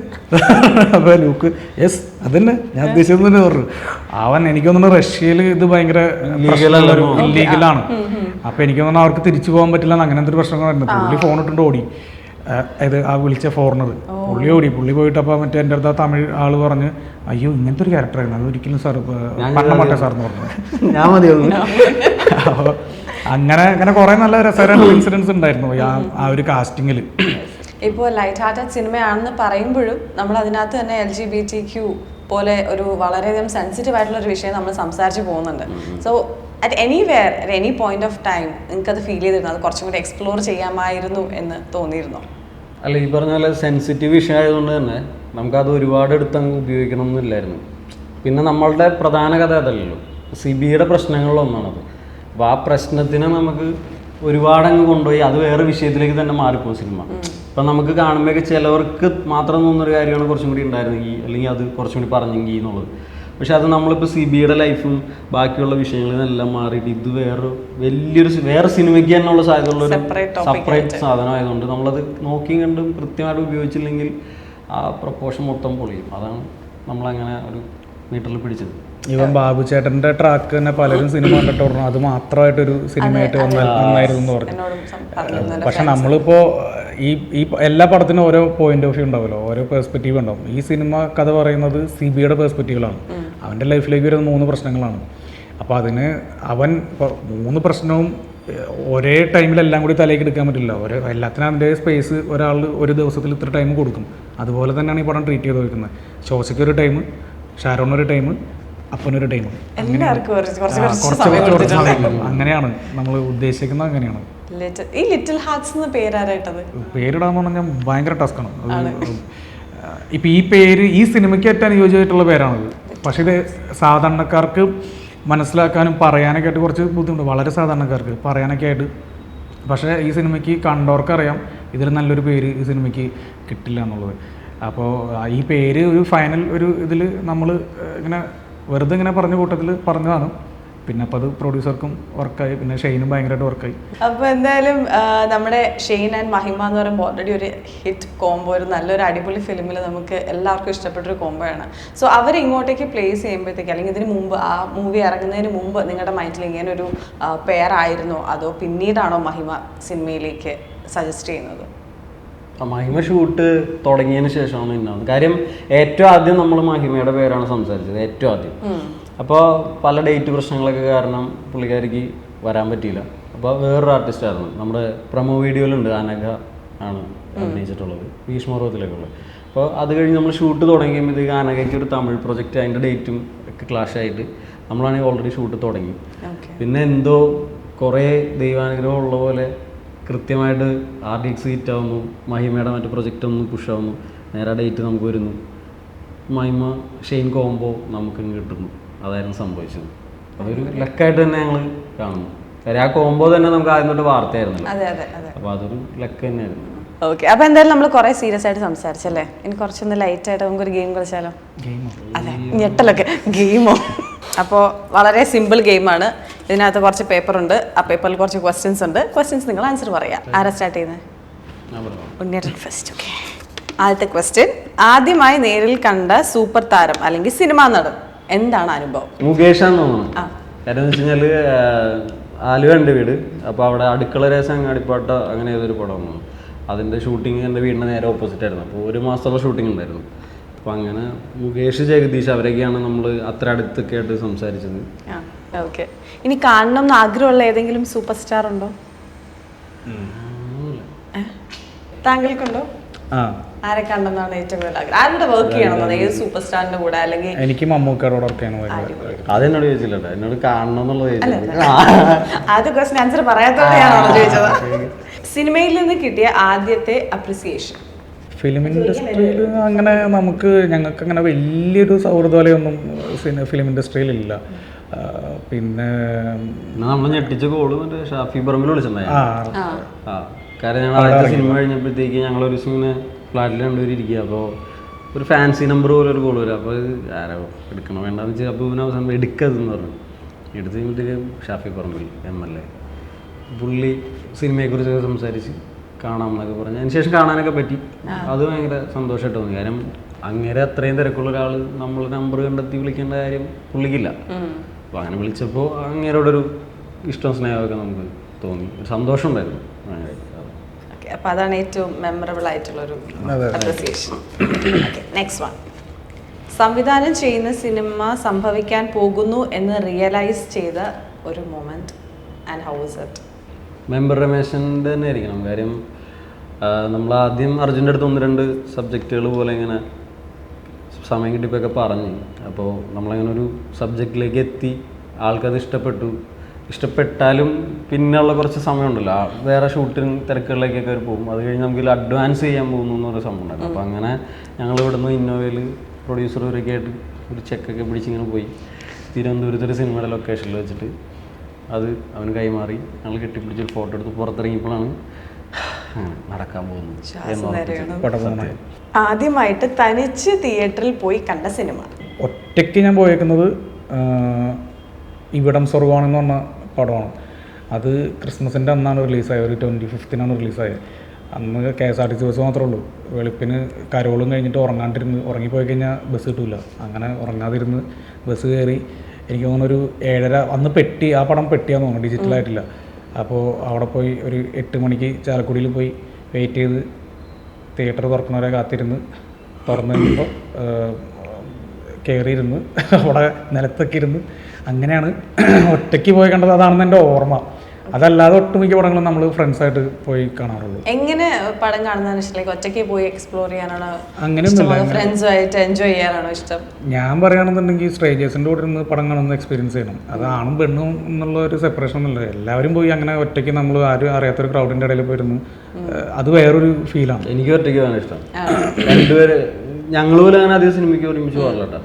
അപ്പോൾ ലൂക്ക് യെസ് അതന്നെ ഞാൻ ഉദ്ദേശിച്ചത് തന്നെ പറഞ്ഞു. അവൻ എനിക്ക് തോന്നുന്നു റഷ്യയിൽ ഇത് ഭയങ്കര ഇല്ലീഗലാണ് അപ്പോൾ എനിക്ക് തോന്നുന്നു അവർക്ക് തിരിച്ചു പോകാൻ പറ്റില്ല എന്ന് അങ്ങനത്തെ ഒരു പ്രശ്നങ്ങളായിരുന്നു പുള്ളി ഫോൺ ഇട്ടുകൊണ്ട് ഓടി. അതായത് ആ വിളിച്ച ഫോറിനർ പുള്ളി ഓടി. പുള്ളി പോയിട്ട് അപ്പോൾ മറ്റേ എന്റെ അടുത്ത് ആ തമിഴ് ആൾ പറഞ്ഞ് അയ്യോ ഇങ്ങനത്തെ ഒരു ക്യാരക്ടറായിരുന്നു അത് ഒരിക്കലും സാർ പണ്ണമാട്ടെ സാർ എന്ന് പറഞ്ഞു.
ഞാൻ (laughs)
അപ്പോൾ അങ്ങനെ അങ്ങനെ കുറെ നല്ല രസകരമായ ഇൻസിഡൻസ് ഉണ്ടായിരുന്നു ആ ആ ഒരു കാസ്റ്റിംഗിൽ
ഇപ്പോൾ ലൈറ്റ് ഹാർട്ടഡ് സിനിമയാണെന്ന് പറയുമ്പോഴും നമ്മൾ അതിനകത്ത് തന്നെ L G B T Q പോലെ ഒരു വളരെയധികം സെൻസിറ്റീവ് ആയിട്ടുള്ള ഒരു വിഷയം നമ്മൾ സംസാരിച്ച് പോകുന്നുണ്ട്. So at anywhere at any point of time നിങ്ങൾക്ക് അത് ഫീൽ ചെയ്തിരുന്നു? അത് കുറച്ചും കൂടി എക്സ്പ്ലോർ ചെയ്യാമായിരുന്നു എന്ന് തോന്നിയിരുന്നു?
അല്ല ഈ പറഞ്ഞ പോലെ സെൻസിറ്റീവ് വിഷയം ആയതുകൊണ്ട് തന്നെ നമുക്കത് ഒരുപാട് എടുത്ത് അങ്ങ് ഉപയോഗിക്കണം എന്നില്ലായിരുന്നു പിന്നെ നമ്മളുടെ പ്രധാന കഥ അതല്ലല്ലോ. സിബിയുടെ പ്രശ്നങ്ങളിലൊന്നാണത് അപ്പോൾ ആ പ്രശ്നത്തിനെ നമുക്ക് ഒരുപാട് അങ്ങ് കൊണ്ടുപോയി അത് വേറെ വിഷയത്തിലേക്ക് തന്നെ മാറിപ്പോകും സിനിമ. അപ്പൊ നമുക്ക് കാണുമ്പോഴൊക്കെ ചിലവർക്ക് മാത്രം തോന്നുന്നൊരു കാര്യമാണ് കുറച്ചും കൂടി ഉണ്ടായിരുന്നെങ്കിൽ അല്ലെങ്കിൽ അത് കുറച്ചും കൂടി പറഞ്ഞെങ്കിൽ എന്നുള്ളത്. പക്ഷെ അത് നമ്മളിപ്പോൾ സി ബിയുടെ ലൈഫും ബാക്കിയുള്ള വിഷയങ്ങളിൽ നിന്നെല്ലാം മാറിയിട്ട് ഇത് വേറെ വലിയൊരു വേറെ സിനിമയ്ക്ക് തന്നെ ഉള്ള സാധ്യതയുള്ള ഒരു സെപ്പറേറ്റ് സാധനമായതുകൊണ്ട് നമ്മളത് നോക്കിയും കണ്ടും കൃത്യമായിട്ട് ഉപയോഗിച്ചില്ലെങ്കിൽ ആ പ്രപ്പോഷൻ മൊത്തം പൊളിയും. അതാണ് നമ്മളങ്ങനെ ഒരു മീറ്ററിൽ പിടിച്ചത്.
ഇവൻ ബാബു ചേട്ടന്റെ ട്രാക്ക് തന്നെ പലരും സിനിമ കണ്ടിട്ട് പറഞ്ഞു. അത് മാത്രമായിട്ടൊരു സിനിമയായിട്ട് വന്നാൽ നന്നായിരുന്നു എന്ന് പറഞ്ഞു. പക്ഷെ നമ്മളിപ്പോ ഈ ഈ എല്ലാ പടത്തിനും ഓരോ പോയിന്റ് ഓഫ് വ്യൂ ഉണ്ടാവുമല്ലോ. ഓരോ പെർസ്പെക്റ്റീവ് ഉണ്ടാവും. ഈ സിനിമ കഥ പറയുന്നത് സി ബിയുടെ പെർസ്പെക്റ്റീവിലാണ് അവന്റെ ലൈഫിലേക്ക് വരുന്ന മൂന്ന് പ്രശ്നങ്ങളാണ്. അപ്പോൾ അതിന് അവൻ മൂന്ന് പ്രശ്നവും ഒരേ ടൈമിൽ എല്ലാം കൂടി തലേക്ക് എടുക്കാൻ പറ്റില്ല. ഓരോ എല്ലാത്തിനും അതിന്റെ സ്പേസ് ഒരാൾ ഒരു ദിവസത്തിൽ ഇത്ര ടൈം കൊടുക്കും. അതുപോലെ തന്നെയാണ് ഈ പടം ട്രീറ്റ് ചെയ്ത് വയ്ക്കുന്നത് ശോശയ്ക്ക് ഒരു ടൈം ഷാരോണിന് ഒരു ടൈം അപ്പനൊരു ടൈം. അങ്ങനെയാണ്. നമ്മൾ ഉദ്ദേശിക്കുന്നത് അങ്ങനെയാണ്.
ഈ ലിറ്റിൽ ഹാർട്സ് എന്ന് പേരാരായിട്ടത്?
പേരിടാന്ന് പറഞ്ഞാൽ ഭയങ്കര ടാസ്ക്കാണ് ഇപ്പൊ ഈ പേര് ഈ സിനിമയ്ക്ക് ഏറ്റവും അനുയോജ്യമായിട്ടുള്ള പേരാണത്. പക്ഷേ ഇത് സാധാരണക്കാർക്ക് മനസ്സിലാക്കാനും പറയാനൊക്കെ ആയിട്ട് കുറച്ച് ബുദ്ധിമുട്ട്. വളരെ സാധാരണക്കാർക്ക് പറയാനൊക്കെ ആയിട്ട്. പക്ഷേ ഈ സിനിമയ്ക്ക് കണ്ടവർക്കറിയാം ഇതിൽ നല്ലൊരു പേര് ഈ സിനിമയ്ക്ക് കിട്ടില്ല എന്നുള്ളത്. അപ്പോൾ ഈ പേര് ഒരു ഫൈനൽ ഒരു ഇതിൽ നമ്മൾ ഇങ്ങനെ വെറുതെ ഇങ്ങനെ പറഞ്ഞ കൂട്ടത്തിൽ പറഞ്ഞതാണ് പിന്നെ അപ്പോൾ അത് പ്രൊഡ്യൂസർക്കും വർക്കായി പിന്നെ ഷെയ്നും ഭയങ്കരമായിട്ട് വർക്കായി
അപ്പൊ എന്തായാലും നമ്മുടെ ഷെയ്ൻ ആൻഡ് മഹിമ എന്ന് പറയുമ്പോൾ ഓൾറെഡി ഒരു ഹിറ്റ് കോംബോ ഒരു നല്ലൊരു അടിപൊളി ഫിലിമിൽ നമുക്ക് എല്ലാവർക്കും ഇഷ്ടപ്പെട്ട ഒരു കോംബോയാണ് സോ അവർ ഇങ്ങോട്ടേക്ക് പ്ലേസ് ചെയ്യുമ്പോഴത്തേക്ക് അല്ലെങ്കിൽ ഇതിന് മുമ്പ് ആ മൂവി ഇറങ്ങുന്നതിന് മുമ്പ് നിങ്ങളുടെ മൈൻഡിൽ ഇങ്ങനെ ഒരു പെയർ ആയിരുന്നോ? അതോ പിന്നീടാണോ മഹിമ സിനിമയിലേക്ക് സജസ്റ്റ് ചെയ്യുന്നത്?
മഹിമ ഷൂട്ട് തുടങ്ങിയതിന് ശേഷമാണ് ഇന്നാണ് കാര്യം ഏറ്റവും ആദ്യം നമ്മൾ മഹിമയുടെ പേരാണ് സംസാരിച്ചത് ഏറ്റവും ആദ്യം. അപ്പോൾ പല ഡേറ്റ് പ്രശ്നങ്ങളൊക്കെ കാരണം പുള്ളിക്കാരിക്ക് വരാൻ പറ്റിയില്ല. അപ്പോൾ വേറൊരു ആർട്ടിസ്റ്റ് ആയിരുന്നു. നമ്മുടെ പ്രമോ വീഡിയോയിലുണ്ട് അനഘ ആണ് അഭിനയിച്ചിട്ടുള്ളത് ഭീഷ്മപർവത്തിലേക്കുള്ളത് അപ്പോൾ അത് കഴിഞ്ഞ് നമ്മൾ ഷൂട്ട് തുടങ്ങിയപ്പോഴത്തേക്ക് അനഘയ്ക്ക് ഒരു തമിഴ് പ്രൊജക്റ്റ് അതിന്റെ ഡേറ്റും ഒക്കെ ക്ലാഷ് ആയിട്ട് നമ്മളാണെങ്കിൽ ഓൾറെഡി ഷൂട്ട് തുടങ്ങി. പിന്നെ എന്തോ കുറേ ദൈവാനുഗ്രഹം ഉള്ള പോലെ കൃത്യമായിട്ട് ആർ ഡി എക്സ് ഹിറ്റ് ആവുന്നു. മഹിമയുടെ മറ്റു പ്രൊജക്റ്റ് ഒന്ന് പുഷ് ആവുന്നു. നേരെ ഡേറ്റ് നമുക്ക് വരുന്നു. മഹിമ ഷെയിൻ കോംബോ നമുക്ക് കിട്ടുന്നു. അതായിരുന്നു സംഭവിച്ചത്. അതൊരു ലക്കായിട്ട് തന്നെ ഞങ്ങൾ കാണുന്നു. കാര്യം ആ കോംബോ തന്നെ നമുക്ക് ആദ്യം തൊട്ട് വാർത്തയായിരുന്നല്ലോ.
അതെ അതെ അതെ.
അപ്പോൾ അതൊരു ലക്ക് തന്നെയായിരുന്നു.
ഓക്കെ അപ്പൊ എന്തായാലും നമ്മൾ കുറെ സീരിയസ് ആയിട്ട് സംസാരിച്ചല്ലേ? ഇനി കുറച്ചൊന്ന് ലൈറ്റ് ആയിട്ട് നമുക്ക് ഒരു ഗെയിം കളിച്ചാലോ? അതെ ഞെട്ടലൊക്കെ. ഗെയിമോ അപ്പോൾ വളരെ സിമ്പിൾ ഗെയിമാണ് ഇതിനകത്ത് കുറച്ച് പേപ്പർ ഉണ്ട് ആ പേപ്പറിൽ കുറച്ച് ക്വസ്റ്റ്യൻസ് ഉണ്ട്. ക്വസ്റ്റ്യൻസ് നിങ്ങൾ ആൻസർ പറയാം. ആരാ സ്റ്റാർട്ട് ചെയ്യുന്നത് ഉണ്ണിയേട്ടൻ ഫസ്റ്റ് ഓക്കെ ആദ്യത്തെ ക്വസ്റ്റ്യൻ ആദ്യമായി നേരിൽ കണ്ട സൂപ്പർ താരം അല്ലെങ്കിൽ സിനിമാ നടൻ എന്താണ് അനുഭവം?
മുകേഷാന്ന് തോന്നുന്നു. എന്ന് ആലുവ എന്റെ വീട്. അപ്പോൾ അവിടെ അടുക്കള രസം അങ്ങാടിപ്പാട്ട അങ്ങനെ ഏതൊരു പടം വന്നു. അതിന്റെ ഷൂട്ടിങ് എന്റെ വീടിന്റെ നേരെ ഓപ്പോസിറ്റ് ആയിരുന്നു. അപ്പോൾ ഒരു മാസത്തോളം ഷൂട്ടിംഗ് ഉണ്ടായിരുന്നു. അപ്പോൾ അങ്ങനെ മുകേഷ് ജഗദീഷ് അവരൊക്കെയാണ് നമ്മൾ അത്ര അടുത്തൊക്കെ ആയിട്ട് സംസാരിച്ചത്
ഓക്കെ ഇനി കാണണം എന്ന് ആഗ്രഹമുള്ള ഏതെങ്കിലും സൂപ്പർ സ്റ്റാർ ഉണ്ടോ? താങ്കൾക്കുണ്ടോ? ആരെ കണ്ടെന്നാണ് ഏറ്റവും കൂടുതൽ ആഗ്രഹം? ആരുടെ വർക്ക് ചെയ്യണമെന്നാണ് ഏത് സൂപ്പർ സ്റ്റാറിന്റെ കൂടെ? അല്ലെങ്കിൽ
എനിക്ക് മമ്മൂക്കയോട് വർക്ക് ചെയ്യണം
ചോദിച്ചില്ല എന്നോട് കാണണം എന്നുള്ളത്
ആദ്യ ആൻസർ പറയാത്തോടെയാണോ ചോദിച്ചത്? സിനിമയിൽ നിന്ന് കിട്ടിയ ആദ്യത്തെ അപ്രിസിയേഷൻ
ഫിലിം ഇൻഡസ്ട്രിയിൽ അങ്ങനെ നമുക്ക് ഞങ്ങൾക്ക് അങ്ങനെ വലിയൊരു സൗഹൃദവലയൊന്നും ഫിലിം ഇൻഡസ്ട്രിയിലില്ല ആ, പിന്നെ
നമ്മൾ ഞെട്ടിച്ച കോൾ മറ്റേ ഷാഫി പറമ്പിൽ വിളിച്ചിട്ടുണ്ടായി.
ആ.
കാരണം ഞങ്ങൾ ആദ്യത്തെ സിനിമ കഴിഞ്ഞപ്പോഴത്തേക്ക് ഞങ്ങൾ ഒരു ദിവസം ഇങ്ങനെ ഫ്ലാറ്റിൽ രണ്ടുപേരും ഇരിക്കുക. അപ്പോൾ ഒരു ഫാൻസി നമ്പർ പോലെ ഒരു കോൾ വരും. അപ്പോൾ ആരോ എടുക്കണം വേണ്ടെന്ന് വെച്ചാൽ അപ്പോൾ പിന്നെ അവസാനം എടുക്കതെന്ന് പറഞ്ഞു. എടുത്ത് കഴിഞ്ഞിട്ട് Shafi Parambil M L A പുള്ളി സിനിമയെക്കുറിച്ചൊക്കെ സംസാരിച്ച് കാണാം എന്നൊക്കെ പറഞ്ഞു. അതിന് ശേഷം കാണാനൊക്കെ പറ്റി. അത് ഭയങ്കര സന്തോഷമായിട്ട് തോന്നി. കാരണം അങ്ങനെ അത്രയും തിരക്കുള്ള ഒരാൾ നമ്മൾ നമ്പർ കണ്ടെത്തി വിളിക്കേണ്ട കാര്യം പുള്ളിക്കില്ല. അപ്പോൾ അങ്ങനെ വിളിച്ചപ്പോൾ അങ്ങേരോടൊരു ഇഷ്ടം സ്നേഹമൊക്കെ നമുക്ക് തോന്നി. ഒരു സന്തോഷം ഉണ്ടായിരുന്നു ഭയങ്കരമായിട്ട്. അത്.
അപ്പൊ അതാണ് ഏറ്റവും മെമ്മറബിൾ ആയിട്ടുള്ള ഒരു അപ്രിസിയേഷൻ ഓക്കെ നെക്സ്റ്റ് വൺ സംവിധാനം ചെയ്യുന്ന സിനിമ സംഭവിക്കാൻ പോകുന്നു എന്ന് റിയലൈസ് ചെയ്ത ഒരു moment and how is it
member രമേശന്റെ തന്നെ ആയിരിക്കണം. കാര്യം നമ്മൾ ആദ്യം അർജുന്റെ അടുത്ത് ഒന്ന് രണ്ട് സബ്ജക്റ്റുകൾ പോലെ ഇങ്ങനെ സമയം കിട്ടിയപ്പോഴൊക്കെ പറഞ്ഞു. അപ്പോൾ നമ്മളങ്ങനെ ഒരു സബ്ജക്റ്റിലേക്ക് എത്തി. ആൾക്കത് ഇഷ്ടപ്പെട്ടു. ഇഷ്ടപ്പെട്ടാലും പിന്നെയുള്ള കുറച്ച് സമയമുണ്ടല്ലോ. വേറെ ഷൂട്ടിങ് തിരക്കുകളിലേക്കൊക്കെ അവർ പോകും. അത് കഴിഞ്ഞ് നമുക്ക് അഡ്വാൻസ് ചെയ്യാൻ പോകുന്നു എന്നൊരു സംഭവം ഉണ്ടായിരുന്നു. അപ്പോൾ അങ്ങനെ ഞങ്ങൾ ഇവിടുന്ന് ഇന്നോവയിൽ പ്രൊഡ്യൂസർ വരെയൊക്കെ ആയിട്ട് ഒരു ചെക്കൊക്കെ പിടിച്ചിങ്ങനെ പോയി. തിരുവനന്തപുരത്ത് ഒരു സിനിമയുടെ ലൊക്കേഷനിൽ വെച്ചിട്ട് അത് അവന് കൈമാറി. ഞങ്ങൾ കെട്ടിപ്പിടിച്ചൊരു ഫോട്ടോ എടുത്ത് പുറത്തിറങ്ങിയപ്പോഴാണ് നടക്കാൻ
പോകുന്നു
ആദ്യമായിട്ട് തനിച്ച് തിയേറ്ററിൽ പോയി കണ്ട സിനിമ.
ഒറ്റയ്ക്ക് ഞാൻ പോയേക്കുന്നത് ഇവിടം സ്വർഗമാണെന്ന് പറഞ്ഞ പടമാണ്. അത് ക്രിസ്മസിന്റെ അന്നാണ് റിലീസായത് ഒരു ട്വന്റി ഫിഫ്തിനാണ് റിലീസായത്. അന്ന് K S R T C bus മാത്രമേ ഉള്ളൂ. വെളുപ്പിന് കരോളും കഴിഞ്ഞിട്ട് ഉറങ്ങാണ്ടിരുന്ന് ഉറങ്ങിപ്പോയി കഴിഞ്ഞാൽ ബസ് കിട്ടില്ല അങ്ങനെ ഉറങ്ങാതിരുന്ന് ബസ് കയറി എനിക്ക് തോന്നുന്നു ഒരു ഏഴര അന്ന് പെട്ടി ആ പടം പെട്ടിയാന്ന് തോന്നുന്നു ഡിജിറ്റലായിട്ടില്ല. അപ്പോൾ അവിടെ പോയി ഒരു എട്ട് മണിക്ക് ചാലക്കുടിയിൽ പോയി വെയിറ്റ് ചെയ്ത് തിയേറ്റർ തുറക്കുന്നവരെ കാത്തിരുന്ന് തുറന്നു കഴിഞ്ഞപ്പോൾ കയറിയിരുന്ന് അവിടെ നിലത്തൊക്കെ ഇരുന്ന് അങ്ങനെയാണ് ഒറ്റയ്ക്ക് പോയി കണ്ടത് അതാണെന്ന് എന്റെ ഓർമ്മ. അതല്ലാതെ ഒട്ടുമിക്ക പടങ്ങളും നമ്മൾ ഫ്രണ്ട്സായിട്ട് പോയി കാണാറുള്ളൂ.
എങ്ങനെ പടം കാണുന്ന ഒറ്റയ്ക്ക് പോയി എക്സ്പ്ലോർ ചെയ്യാനാണോ
അങ്ങനെയൊന്നുമില്ല
ഫ്രണ്ട്സുമായിട്ട് എൻജോയ് ചെയ്യാനാണോ ഇഷ്ടം?
ഞാൻ പറയുകയാണെന്നുണ്ടെങ്കിൽ സ്ട്രേജേഴ്സിന്റെ കൂടെ ഇരുന്ന് പടം കാണുന്ന എക്സ്പീരിയൻസ് ചെയ്യണം. അത് ആണും പെണ്ണും എന്നുള്ള ഒരു സെപ്പറേഷൻ ഒന്നുമില്ല. എല്ലാവരും പോയി അങ്ങനെ ഒറ്റയ്ക്ക് നമ്മൾ ആരും അറിയാത്തൊരു ക്രൗഡിന്റെ ഇടയിൽ പോയിരുന്നു അത് വേറൊരു ഫീലാണ്
എനിക്ക് ഒറ്റയ്ക്ക് പോകാൻ ഇഷ്ടം. രണ്ടുപേര് ഞങ്ങൾ പോലും അങ്ങനെ അധികം സിനിമയ്ക്ക് ഒരുമിച്ച് പോകാറില്ല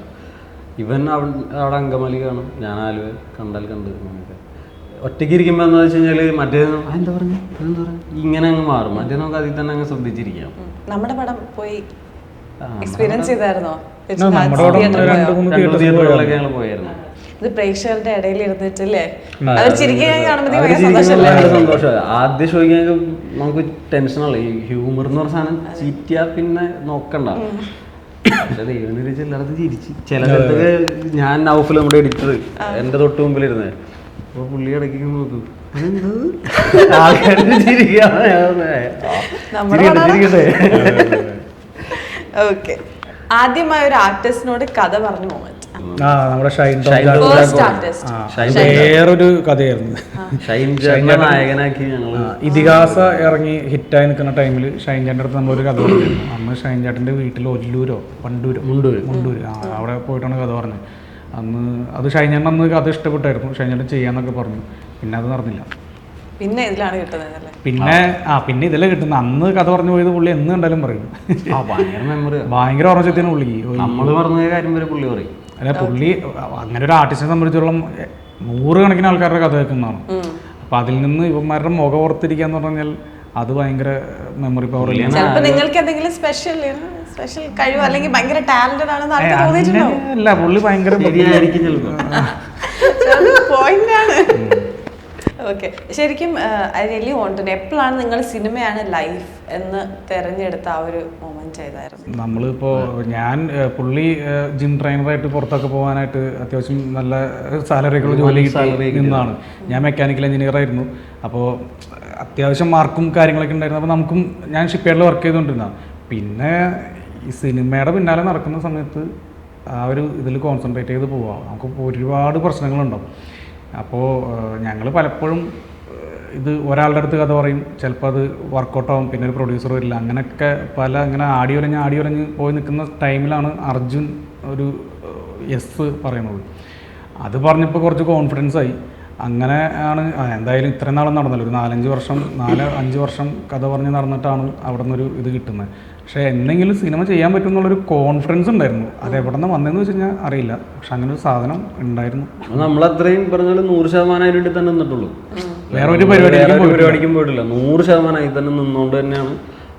ഇവൻ അവിടെ അവിടെ അങ്കമാലി കാണും. ഞാൻ ആലുവ കണ്ടാൽ കണ്ട് ഒറ്റയ്ക്ക് ഇരിക്കുമ്പോൾ എന്താ വെച്ച് കഴിഞ്ഞാൽ മറ്റേ "ആ, എന്താ പറഞ്ഞു? എന്താ പറഞ്ഞു ഇങ്ങനെ അങ്ങ് മാറും. മറ്റേ നമുക്ക് അതിൽ തന്നെ അങ്ങ് ശ്രദ്ധിച്ചിരിക്കാം.
നമ്മുടെ പടം പോയി എക്സ്പീരിയൻസ് ചെയ്തായിരുന്നോ?
ഞങ്ങൾ പോയായിരുന്നു.
ഇത് പ്രേക്ഷകരുടെ ഇടയിൽ ഇരുന്നിട്ടില്ലേ? അവർ
ആദ്യ ഷോയ്ക്ക് നമുക്ക് ടെൻഷനല്ല ഈ ഹ്യൂമർ എന്ന് പറഞ്ഞ സാധനം ചീറ്റിയാ പിന്നെ നോക്കണ്ട. പക്ഷെ ദൈവം ചിരിച്ച്. ചില സ്ഥലത്തൊക്കെ ഞാൻ നൗഫിൽ നമ്മുടെ എഡിറ്റർ എന്റെ തൊട്ട് മുമ്പിലിരുന്നേ. അപ്പൊ പുള്ളി ഇടയ്ക്ക് നോക്കും.
ഒരു ആർട്ടിസ്റ്റിനോട് കഥ പറഞ്ഞു മൊമെന്റ്
ആ നമ്മുടെ ഷൈൻ വേറൊരു കഥയായിരുന്നു. ഇതിഹാസ ഇറങ്ങി ഹിറ്റായി നിൽക്കുന്ന ടൈമിൽ ഷൈൻ ചേട്ടന്റെ അടുത്ത് നമ്മളൊരു കഥ പറഞ്ഞു അന്ന് ഷൈൻ ചേട്ടന്റെ വീട്ടിൽ ഒല്ലൂരോ പണ്ടൂരോ
മുണ്ടൂര്.
മുണ്ടൂര്. ആ അവിടെ പോയിട്ടാണ് കഥ പറഞ്ഞത്. അന്ന് അത് ഷൈനേട്ടൻ അന്ന് കഥ ഇഷ്ടപ്പെട്ടായിരുന്നു. ഷൈനേട്ടൻ ചെയ്യാന്നൊക്കെ പറഞ്ഞു. പിന്നെ അത് നടന്നില്ല.
പിന്നെ ഇതിലാണ് കിട്ടുന്നത്
പിന്നെ ആ പിന്നെ ഇതിലെ കിട്ടുന്ന അന്ന് കഥ പറഞ്ഞു പോയത് പുള്ളി എന്ന് കണ്ടാലും പറയും.
ആ ഭയങ്കര
ഓർമ്മ പുള്ളിക്ക് നമ്മൾ
നമ്മൾ പറഞ്ഞ കാര്യം വരെ പുള്ളി പറയും.
അല്ല പുള്ളി അങ്ങനെ ഒരു ആർട്ടിസ്റ്റിനെ സംബന്ധിച്ചോളം നൂറുകണക്കിന് ആൾക്കാരുടെ കഥ കേൾക്കുന്നതാണ്. അപ്പൊ അതിൽ നിന്ന് ഇവന്മാരുടെ മുഖം ഓർത്തിരിക്കുക എന്ന് പറഞ്ഞാൽ അത് ഭയങ്കര മെമ്മറി പവർ ഇല്ല
ചിലപ്പോ നിങ്ങൾക്ക് എന്തെങ്കിലും സ്പെഷ്യൽ സ്പെഷ്യൽ കഴിവ്? അല്ലെങ്കിൽ ഭയങ്കര ടാലന്റഡ് ആണെന്ന് ആൾക്ക് തോന്നിയിട്ടുണ്ടോ?
അല്ല പുള്ളി ഭയങ്കര (laughs)
ആണ്. ഓക്കെ ശരിക്കും ഐ റിയലി വോണ്ട് എപ്പോഴാണ് നിങ്ങൾ സിനിമയാണ് ലൈഫ് എന്ന് തിരഞ്ഞെടുത്ത ആ ഒരു മൊമെന്റ് ചെയ്തായിരുന്നു
നമ്മളിപ്പോൾ ഞാൻ പുള്ളി ജിം ട്രെയിനറായിട്ട് പുറത്തൊക്കെ പോകാനായിട്ട് അത്യാവശ്യം നല്ല സാലറിയൊക്കെ ജോലി നിന്നാണ്. ഞാൻ മെക്കാനിക്കൽ എഞ്ചിനീയർ ആയിരുന്നു. അപ്പോൾ അത്യാവശ്യം മാർക്കും കാര്യങ്ങളൊക്കെ ഉണ്ടായിരുന്നു. അപ്പോൾ നമുക്കും ഞാൻ ഷിപ്പ്യാർഡിൽ വർക്ക് ചെയ്തുകൊണ്ടിരുന്ന. പിന്നെ ഈ സിനിമയുടെ പിന്നാലെ നടക്കുന്ന സമയത്ത് ആ ഒരു ഇതിൽ കോൺസെൻട്രേറ്റ് ചെയ്ത് പോവാം. നമുക്ക് ഒരുപാട് പ്രശ്നങ്ങളുണ്ടാവും. അപ്പോൾ ഞങ്ങൾ പലപ്പോഴും ഇത് ഒരാളുടെ അടുത്ത് കഥ പറയും. ചിലപ്പോൾ അത് വർക്കൗട്ടാവും പിന്നെ ഒരു പ്രൊഡ്യൂസർ വരില്ല. അങ്ങനെയൊക്കെ പല അങ്ങനെ ആടി ഉലഞ്ഞ് ആടി ഉലഞ്ഞ് പോയി നിൽക്കുന്ന ടൈമിലാണ് അർജുൻ ഒരു എസ് പറയുന്നത്. അത് പറഞ്ഞപ്പോൾ കുറച്ച് കോൺഫിഡൻസ് ആയി. അങ്ങനെ ആണ് എന്തായാലും ഇത്രയും നാളും നടന്നല്ലോ. ഒരു നാലഞ്ച് വർഷം നാല് അഞ്ച് വർഷം കഥ പറഞ്ഞ് നടന്നിട്ടാണ് അവിടെ നിന്നൊരു ഇത് കിട്ടുന്നത്. പക്ഷേ എന്തെങ്കിലും സിനിമ ചെയ്യാൻ പറ്റും എന്നുള്ളൊരു കോൺഫിഡൻസ് ഉണ്ടായിരുന്നു. അത് എവിടെ നിന്ന് വന്നതെന്ന് വെച്ച് കഴിഞ്ഞാൽ അറിയില്ല. പക്ഷെ അങ്ങനെ ഒരു സാധനം ഉണ്ടായിരുന്നു.
നമ്മൾ അത്രയും പറഞ്ഞാൽ നൂറ് ശതമാനം അതിനുവേണ്ടി തന്നെ നിന്നിട്ടുള്ളൂ.
വേറെ ഒരു പോയിട്ടില്ല.
പരിപാടിക്കും പോയിട്ടില്ല. നൂറ് ശതമാനം അതിൽ തന്നെ നിന്നുകൊണ്ട് തന്നെയാണ്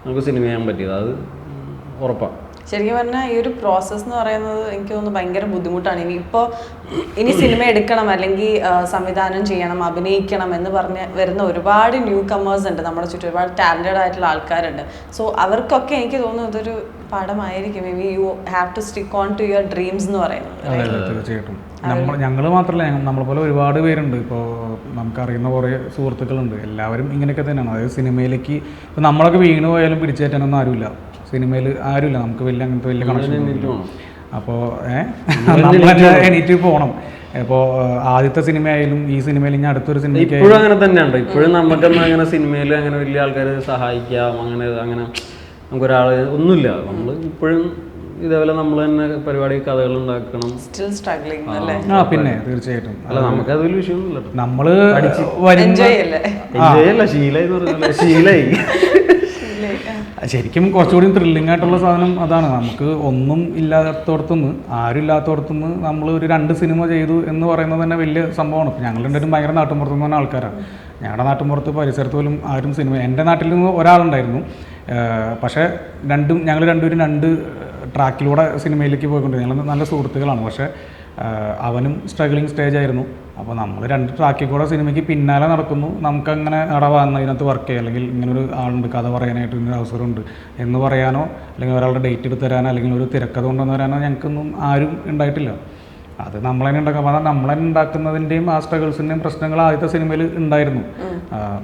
നമുക്ക് സിനിമ ചെയ്യാൻ പറ്റിയത്. അത് ഉറപ്പാണ്
ശരിക്കും പറഞ്ഞാൽ ഈ ഒരു പ്രോസസ്സ് എന്ന് പറയുന്നത് എനിക്ക് തോന്നുന്നു ഭയങ്കര ബുദ്ധിമുട്ടാണ്. ഇനി ഇപ്പോൾ ഇനി സിനിമ എടുക്കണം അല്ലെങ്കിൽ സംവിധാനം ചെയ്യണം അഭിനയിക്കണം എന്ന് പറഞ്ഞ് വരുന്ന ഒരുപാട് ന്യൂ കമേഴ്സ് ഉണ്ട്. നമ്മുടെ ചുറ്റും ഒരുപാട് ടാലന്റഡ് ആയിട്ടുള്ള ആൾക്കാരുണ്ട്. സോ അവർക്കൊക്കെ എനിക്ക് തോന്നുന്നു ഇതൊരു പാഠമായിരിക്കും maybe you have to stick on to your dreams എന്ന് പറയുന്നത്.
നമ്മൾ ഞങ്ങൾ മാത്രമല്ല നമ്മളെ പോലെ ഒരുപാട് പേരുണ്ട്. ഇപ്പോൾ നമുക്കറിയുന്ന കുറേ സുഹൃത്തുക്കളുണ്ട്. എല്ലാവരും ഇങ്ങനെയൊക്കെ തന്നെയാണ്. അതായത് സിനിമയിലേക്ക് ഇപ്പോൾ നമ്മളൊക്കെ വീണ് പോയാലും പിടിച്ചേറ്റാനൊന്നും ആരുമില്ല. സിനിമയിൽ ആരുമില്ല. നമുക്ക് വലിയ അങ്ങനത്തെ വലിയ കണക്ഷൻ അപ്പോൾ ഏഹ് എണീറ്റ് പോകണം ഇപ്പോൾ (laughs) ആദ്യത്തെ സിനിമയായാലും ഈ സിനിമയിൽ ഇനി അടുത്തൊരു സിനിമയ്ക്ക്
ഇപ്പോഴും അങ്ങനെ തന്നെയാണ് ഇപ്പോഴും നമുക്കൊന്നും അങ്ങനെ സിനിമയിൽ അങ്ങനെ വലിയ ആൾക്കാർ സഹായിക്കാം അങ്ങനെ അങ്ങനെ നമുക്കൊരാൾ ഒന്നുമില്ല. നമ്മൾ ഇപ്പോഴും ഇതേപോലെ നമ്മൾ തന്നെ പരിപാടി കഥകൾ ഉണ്ടാക്കണം.
സ്റ്റിൽ സ്ട്രഗ്ലിംഗ് അല്ലേ?
ആ പിന്നെ തീർച്ചയായിട്ടും.
അല്ല നമുക്ക് അതൊരു വിഷയമൊന്നുമില്ല
നമ്മൾ നമ്മൾ
എൻജോയ് അല്ലേ
ശീലായി ശീലായി. (laughs)
ശരിക്കും കുറച്ചുകൂടി ത്രില്ലിംഗ് ആയിട്ടുള്ള സാധനം അതാണ്. നമുക്ക് ഒന്നും ഇല്ലാത്തടത്തുനിന്ന് ആരും ഇല്ലാത്തടത്തുനിന്ന് നമ്മൾ ഒരു രണ്ട് സിനിമ ചെയ്തു എന്ന് പറയുന്നത് തന്നെ വലിയ സംഭവമാണ്. ഇപ്പം ഞങ്ങൾ രണ്ടുപേരും ഭയങ്കര നാട്ടുമ്പുറത്ത് നിന്ന് ആൾക്കാരാണ്. ഞങ്ങളുടെ നാട്ടുമ്പുറത്ത് പരിസരത്ത് പോലും ആരും സിനിമ എന്റെ നാട്ടിൽ നിന്ന് ഒരാളുണ്ടായിരുന്നു. പക്ഷേ രണ്ടും ഞങ്ങൾ രണ്ടുപേരും രണ്ട് ട്രാക്കിലൂടെ സിനിമയിലേക്ക് പോയിക്കൊണ്ടിരുന്നു. ഞങ്ങൾ നല്ല സുഹൃത്തുക്കളാണ്. പക്ഷേ അവനും സ്ട്രഗ്ലിംഗ് സ്റ്റേജ് ആയിരുന്നു. അപ്പോൾ നമ്മൾ രണ്ട് ട്രാക്കിൽ കൂടെ സിനിമയ്ക്ക് പിന്നാലെ നടക്കുന്നു. നമുക്കങ്ങനെ നടവാന്ന് വന്ന് ഇതിനകത്ത് വർക്ക് ചെയ്യാം. അല്ലെങ്കിൽ ഇങ്ങനൊരു ആളുണ്ട് കഥ പറയാനായിട്ട് ഇങ്ങനെ അവസരമുണ്ട്. എന്ന് പറയാനോ അല്ലെങ്കിൽ ഒരാളുടെ ഡേറ്റ് എടുത്ത് തരാനോ അല്ലെങ്കിൽ ഒരു തിരക്കഥ കൊണ്ടുവന്ന് തരാനോ ഞങ്ങൾക്കൊന്നും ആരും ഉണ്ടായിട്ടില്ല. അത് നമ്മൾ തന്നെ ഉണ്ടാക്കാം. അതാണ് നമ്മൾ തന്നെ ഉണ്ടാക്കുന്നതിന്റെയും ആ സ്ട്രഗിൾസിന്റെയും പ്രശ്നങ്ങൾ ആദ്യത്തെ സിനിമയിൽ ഉണ്ടായിരുന്നു.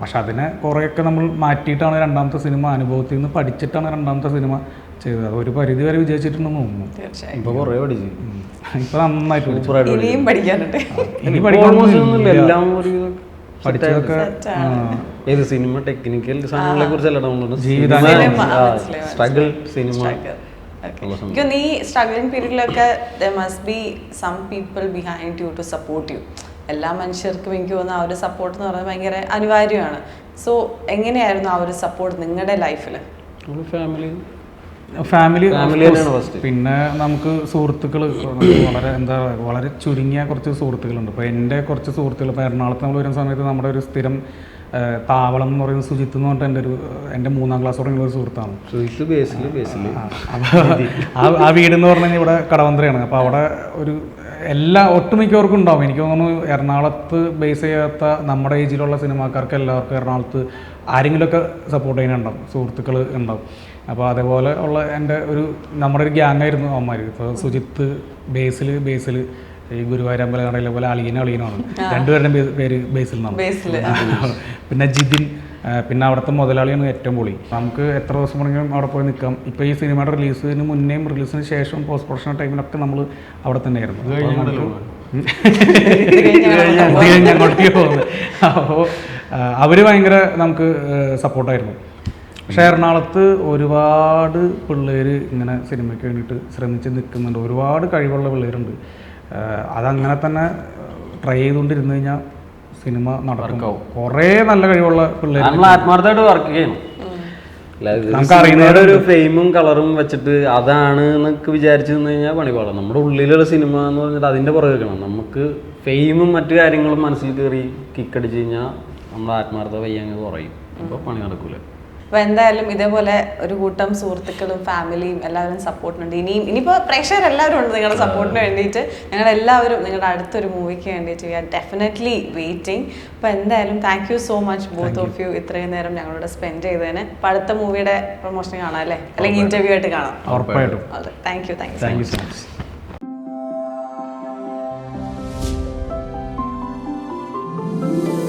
പക്ഷെ അതിനെ കുറേയൊക്കെ നമ്മൾ മാറ്റിയിട്ടാണ് രണ്ടാമത്തെ സിനിമ. അനുഭവത്തിൽ നിന്ന് പഠിച്ചിട്ടാണ് രണ്ടാമത്തെ സിനിമ. ചെയ്തത് ഒരു പരിധി വരെ വിജയിച്ചിട്ടുണ്ടെന്ന് തോന്നുന്നു.
കുറേ പഠിച്ചു.
നന്നായിട്ട് പഠിച്ചു.
ഇനിയും പഠിക്കാനുണ്ട്.
ഇനി.
എല്ലാം ഒരു
പഠിച്ചതൊക്കെ
ഏത് സിനിമ ടെക്നിക്കൽ സാധനങ്ങളെ കുറിച്ചല്ല സ്ട്രഗിൾ സിനിമ
എനിക്ക് നീ struggling പീരീഡിലൊക്കെ must be some people behind you to support you എല്ലാ മനുഷ്യർക്കും എനിക്ക് തോന്നുന്ന ആ ഒരു സപ്പോർട്ട് എന്ന് പറയുന്നത് ഭയങ്കര അനിവാര്യമാണ്. സോ എങ്ങനെയായിരുന്നു ആ ഒരു സപ്പോർട്ട് നിങ്ങളുടെ ലൈഫിൽ
ഫാമിലി
ഫാമിലി. പിന്നെ നമുക്ക് സുഹൃത്തുക്കൾ വളരെ എന്താ പറയുക വളരെ ചുരുങ്ങിയ കുറച്ച് സുഹൃത്തുക്കളുണ്ട്. ഇപ്പോൾ എന്റെ കുറച്ച് സുഹൃത്തുക്കൾ ഇപ്പോൾ എറണാകുളത്ത് നമ്മൾ വരുന്ന സമയത്ത് നമ്മുടെ ഒരു സ്ഥിരം താവളം എന്ന് പറയുന്ന സുജിത്ത് എന്ന് പറഞ്ഞിട്ട് എന്റെ ഒരു എന്റെ മൂന്നാം ക്ലാസ് തുടങ്ങിയ ഒരു സുഹൃത്താണ്. ആ ആ വീട് എന്ന് പറഞ്ഞു കഴിഞ്ഞാൽ ഇവിടെ കടവന്ത്രയാണ്. അപ്പോൾ അവിടെ ഒരു എല്ലാ ഒട്ടുമിക്കവർക്കും ഉണ്ടാവും. എനിക്ക് തോന്നുന്നു എറണാകുളത്ത് ബേസ് ചെയ്യാത്ത നമ്മുടെ ഏജിലുള്ള സിനിമാക്കാർക്ക് എല്ലാവർക്കും എറണാകുളത്ത് ആരെങ്കിലുമൊക്കെ സപ്പോർട്ട് ചെയ്യാനുണ്ടാവും സുഹൃത്തുക്കൾ ഉണ്ടാവും. അപ്പോൾ അതേപോലെ ഉള്ള എന്റെ ഒരു നമ്മുടെ ഒരു ഗ്യാങ് ആയിരുന്നു അവന്മാർ ഇപ്പോൾ സുജിത്ത് ബേസിൽ ബേസിൽ ഈ ഗുരുവായൂരമ്പല കടയിലെ പോലെ അളിയനും അളിയനുമാണ്. രണ്ടുപേരുടെയും പേര് ബേസിൽ നിന്നാണ്.
ബേസിൽ
പിന്നെ ജിതിൻ പിന്നെ അവിടുത്തെ മുതലാളിയാണ് ഏറ്റവും പൊളി. നമുക്ക് എത്ര ദിവസം പറഞ്ഞാലും അവിടെ പോയി നിൽക്കാം. ഇപ്പോൾ ഈ സിനിമയുടെ റിലീസിന് മുന്നേയും റിലീസിന് ശേഷം പോസ്റ്റ് പ്രൊഡക്ഷൻ ടൈമിലൊക്കെ നമ്മൾ അവിടെ തന്നെയായിരുന്നു. അങ്ങോട്ടേക്ക് പോകുന്നത്. അപ്പോൾ അവർ ഭയങ്കര നമുക്ക് സപ്പോർട്ടായിരുന്നു പക്ഷേ എറണാകുളത്ത് ഒരുപാട് പിള്ളേർ ഇങ്ങനെ സിനിമയ്ക്ക് വേണ്ടിയിട്ട് ശ്രമിച്ച് നിൽക്കുന്നുണ്ട്. ഒരുപാട് കഴിവുള്ള പിള്ളേരുണ്ട്. അതങ്ങനെ തന്നെ ട്രൈ ചെയ്തുകൊണ്ടിരുന്നു കഴിഞ്ഞാൽ സിനിമ നടക്കും. കുറേ നല്ല കഴിവുള്ള പിള്ളേർ
നമ്മൾ ആത്മാർത്ഥമായിട്ട് വർക്ക് ചെയ്യണം അല്ലാതെ ഇത്
നമുക്ക് അറിയുന്നവരുടെ
സിനിമയുടെ ഒരു ഫെയിമും കളറും വെച്ചിട്ട് അതാണ് എന്നൊക്കെ വിചാരിച്ചു നിന്ന് കഴിഞ്ഞാൽ പണി പാടാം നമ്മുടെ ഉള്ളിലുള്ള സിനിമ എന്ന് പറഞ്ഞിട്ട് അതിന്റെ പുറകെ വെക്കണം നമുക്ക് ഫെയിമും മറ്റു കാര്യങ്ങളും മനസ്സിൽ കയറി കിക്കടിച്ച് കഴിഞ്ഞാൽ നമ്മുടെ ആത്മാർത്ഥത വയ്യങ്ങ് കുറയും. അപ്പോൾ പണി നടക്കൂല.
അപ്പോൾ എന്തായാലും ഇതേപോലെ ഒരു കൂട്ടം സുഹൃത്തുക്കളും ഫാമിലിയും എല്ലാവരും സപ്പോർട്ടിനുണ്ട്. ഇനിയും ഇനിയിപ്പോൾ പ്രേക്ഷകർ എല്ലാവരും ഉണ്ട് നിങ്ങളുടെ സപ്പോർട്ടിന് വേണ്ടിയിട്ട്. ഞങ്ങൾ എല്ലാവരും നിങ്ങളുടെ അടുത്തൊരു മൂവിക്ക് വേണ്ടിയിട്ട് വി ആർ ഡെഫിനറ്റ്ലി വെയിറ്റിംഗ് അപ്പോൾ എന്തായാലും thank you so much both of you ഇത്രയും നേരം ഞങ്ങളോട് സ്പെൻഡ് ചെയ്തതിന്. അപ്പോൾ അടുത്ത മൂവിയുടെ പ്രൊമോഷൻ കാണാം അല്ലേ? അല്ലെങ്കിൽ ഇന്റർവ്യൂ ആയിട്ട് കാണാം.
ഉറപ്പായിട്ടും.
Thank you thank you
so much thank you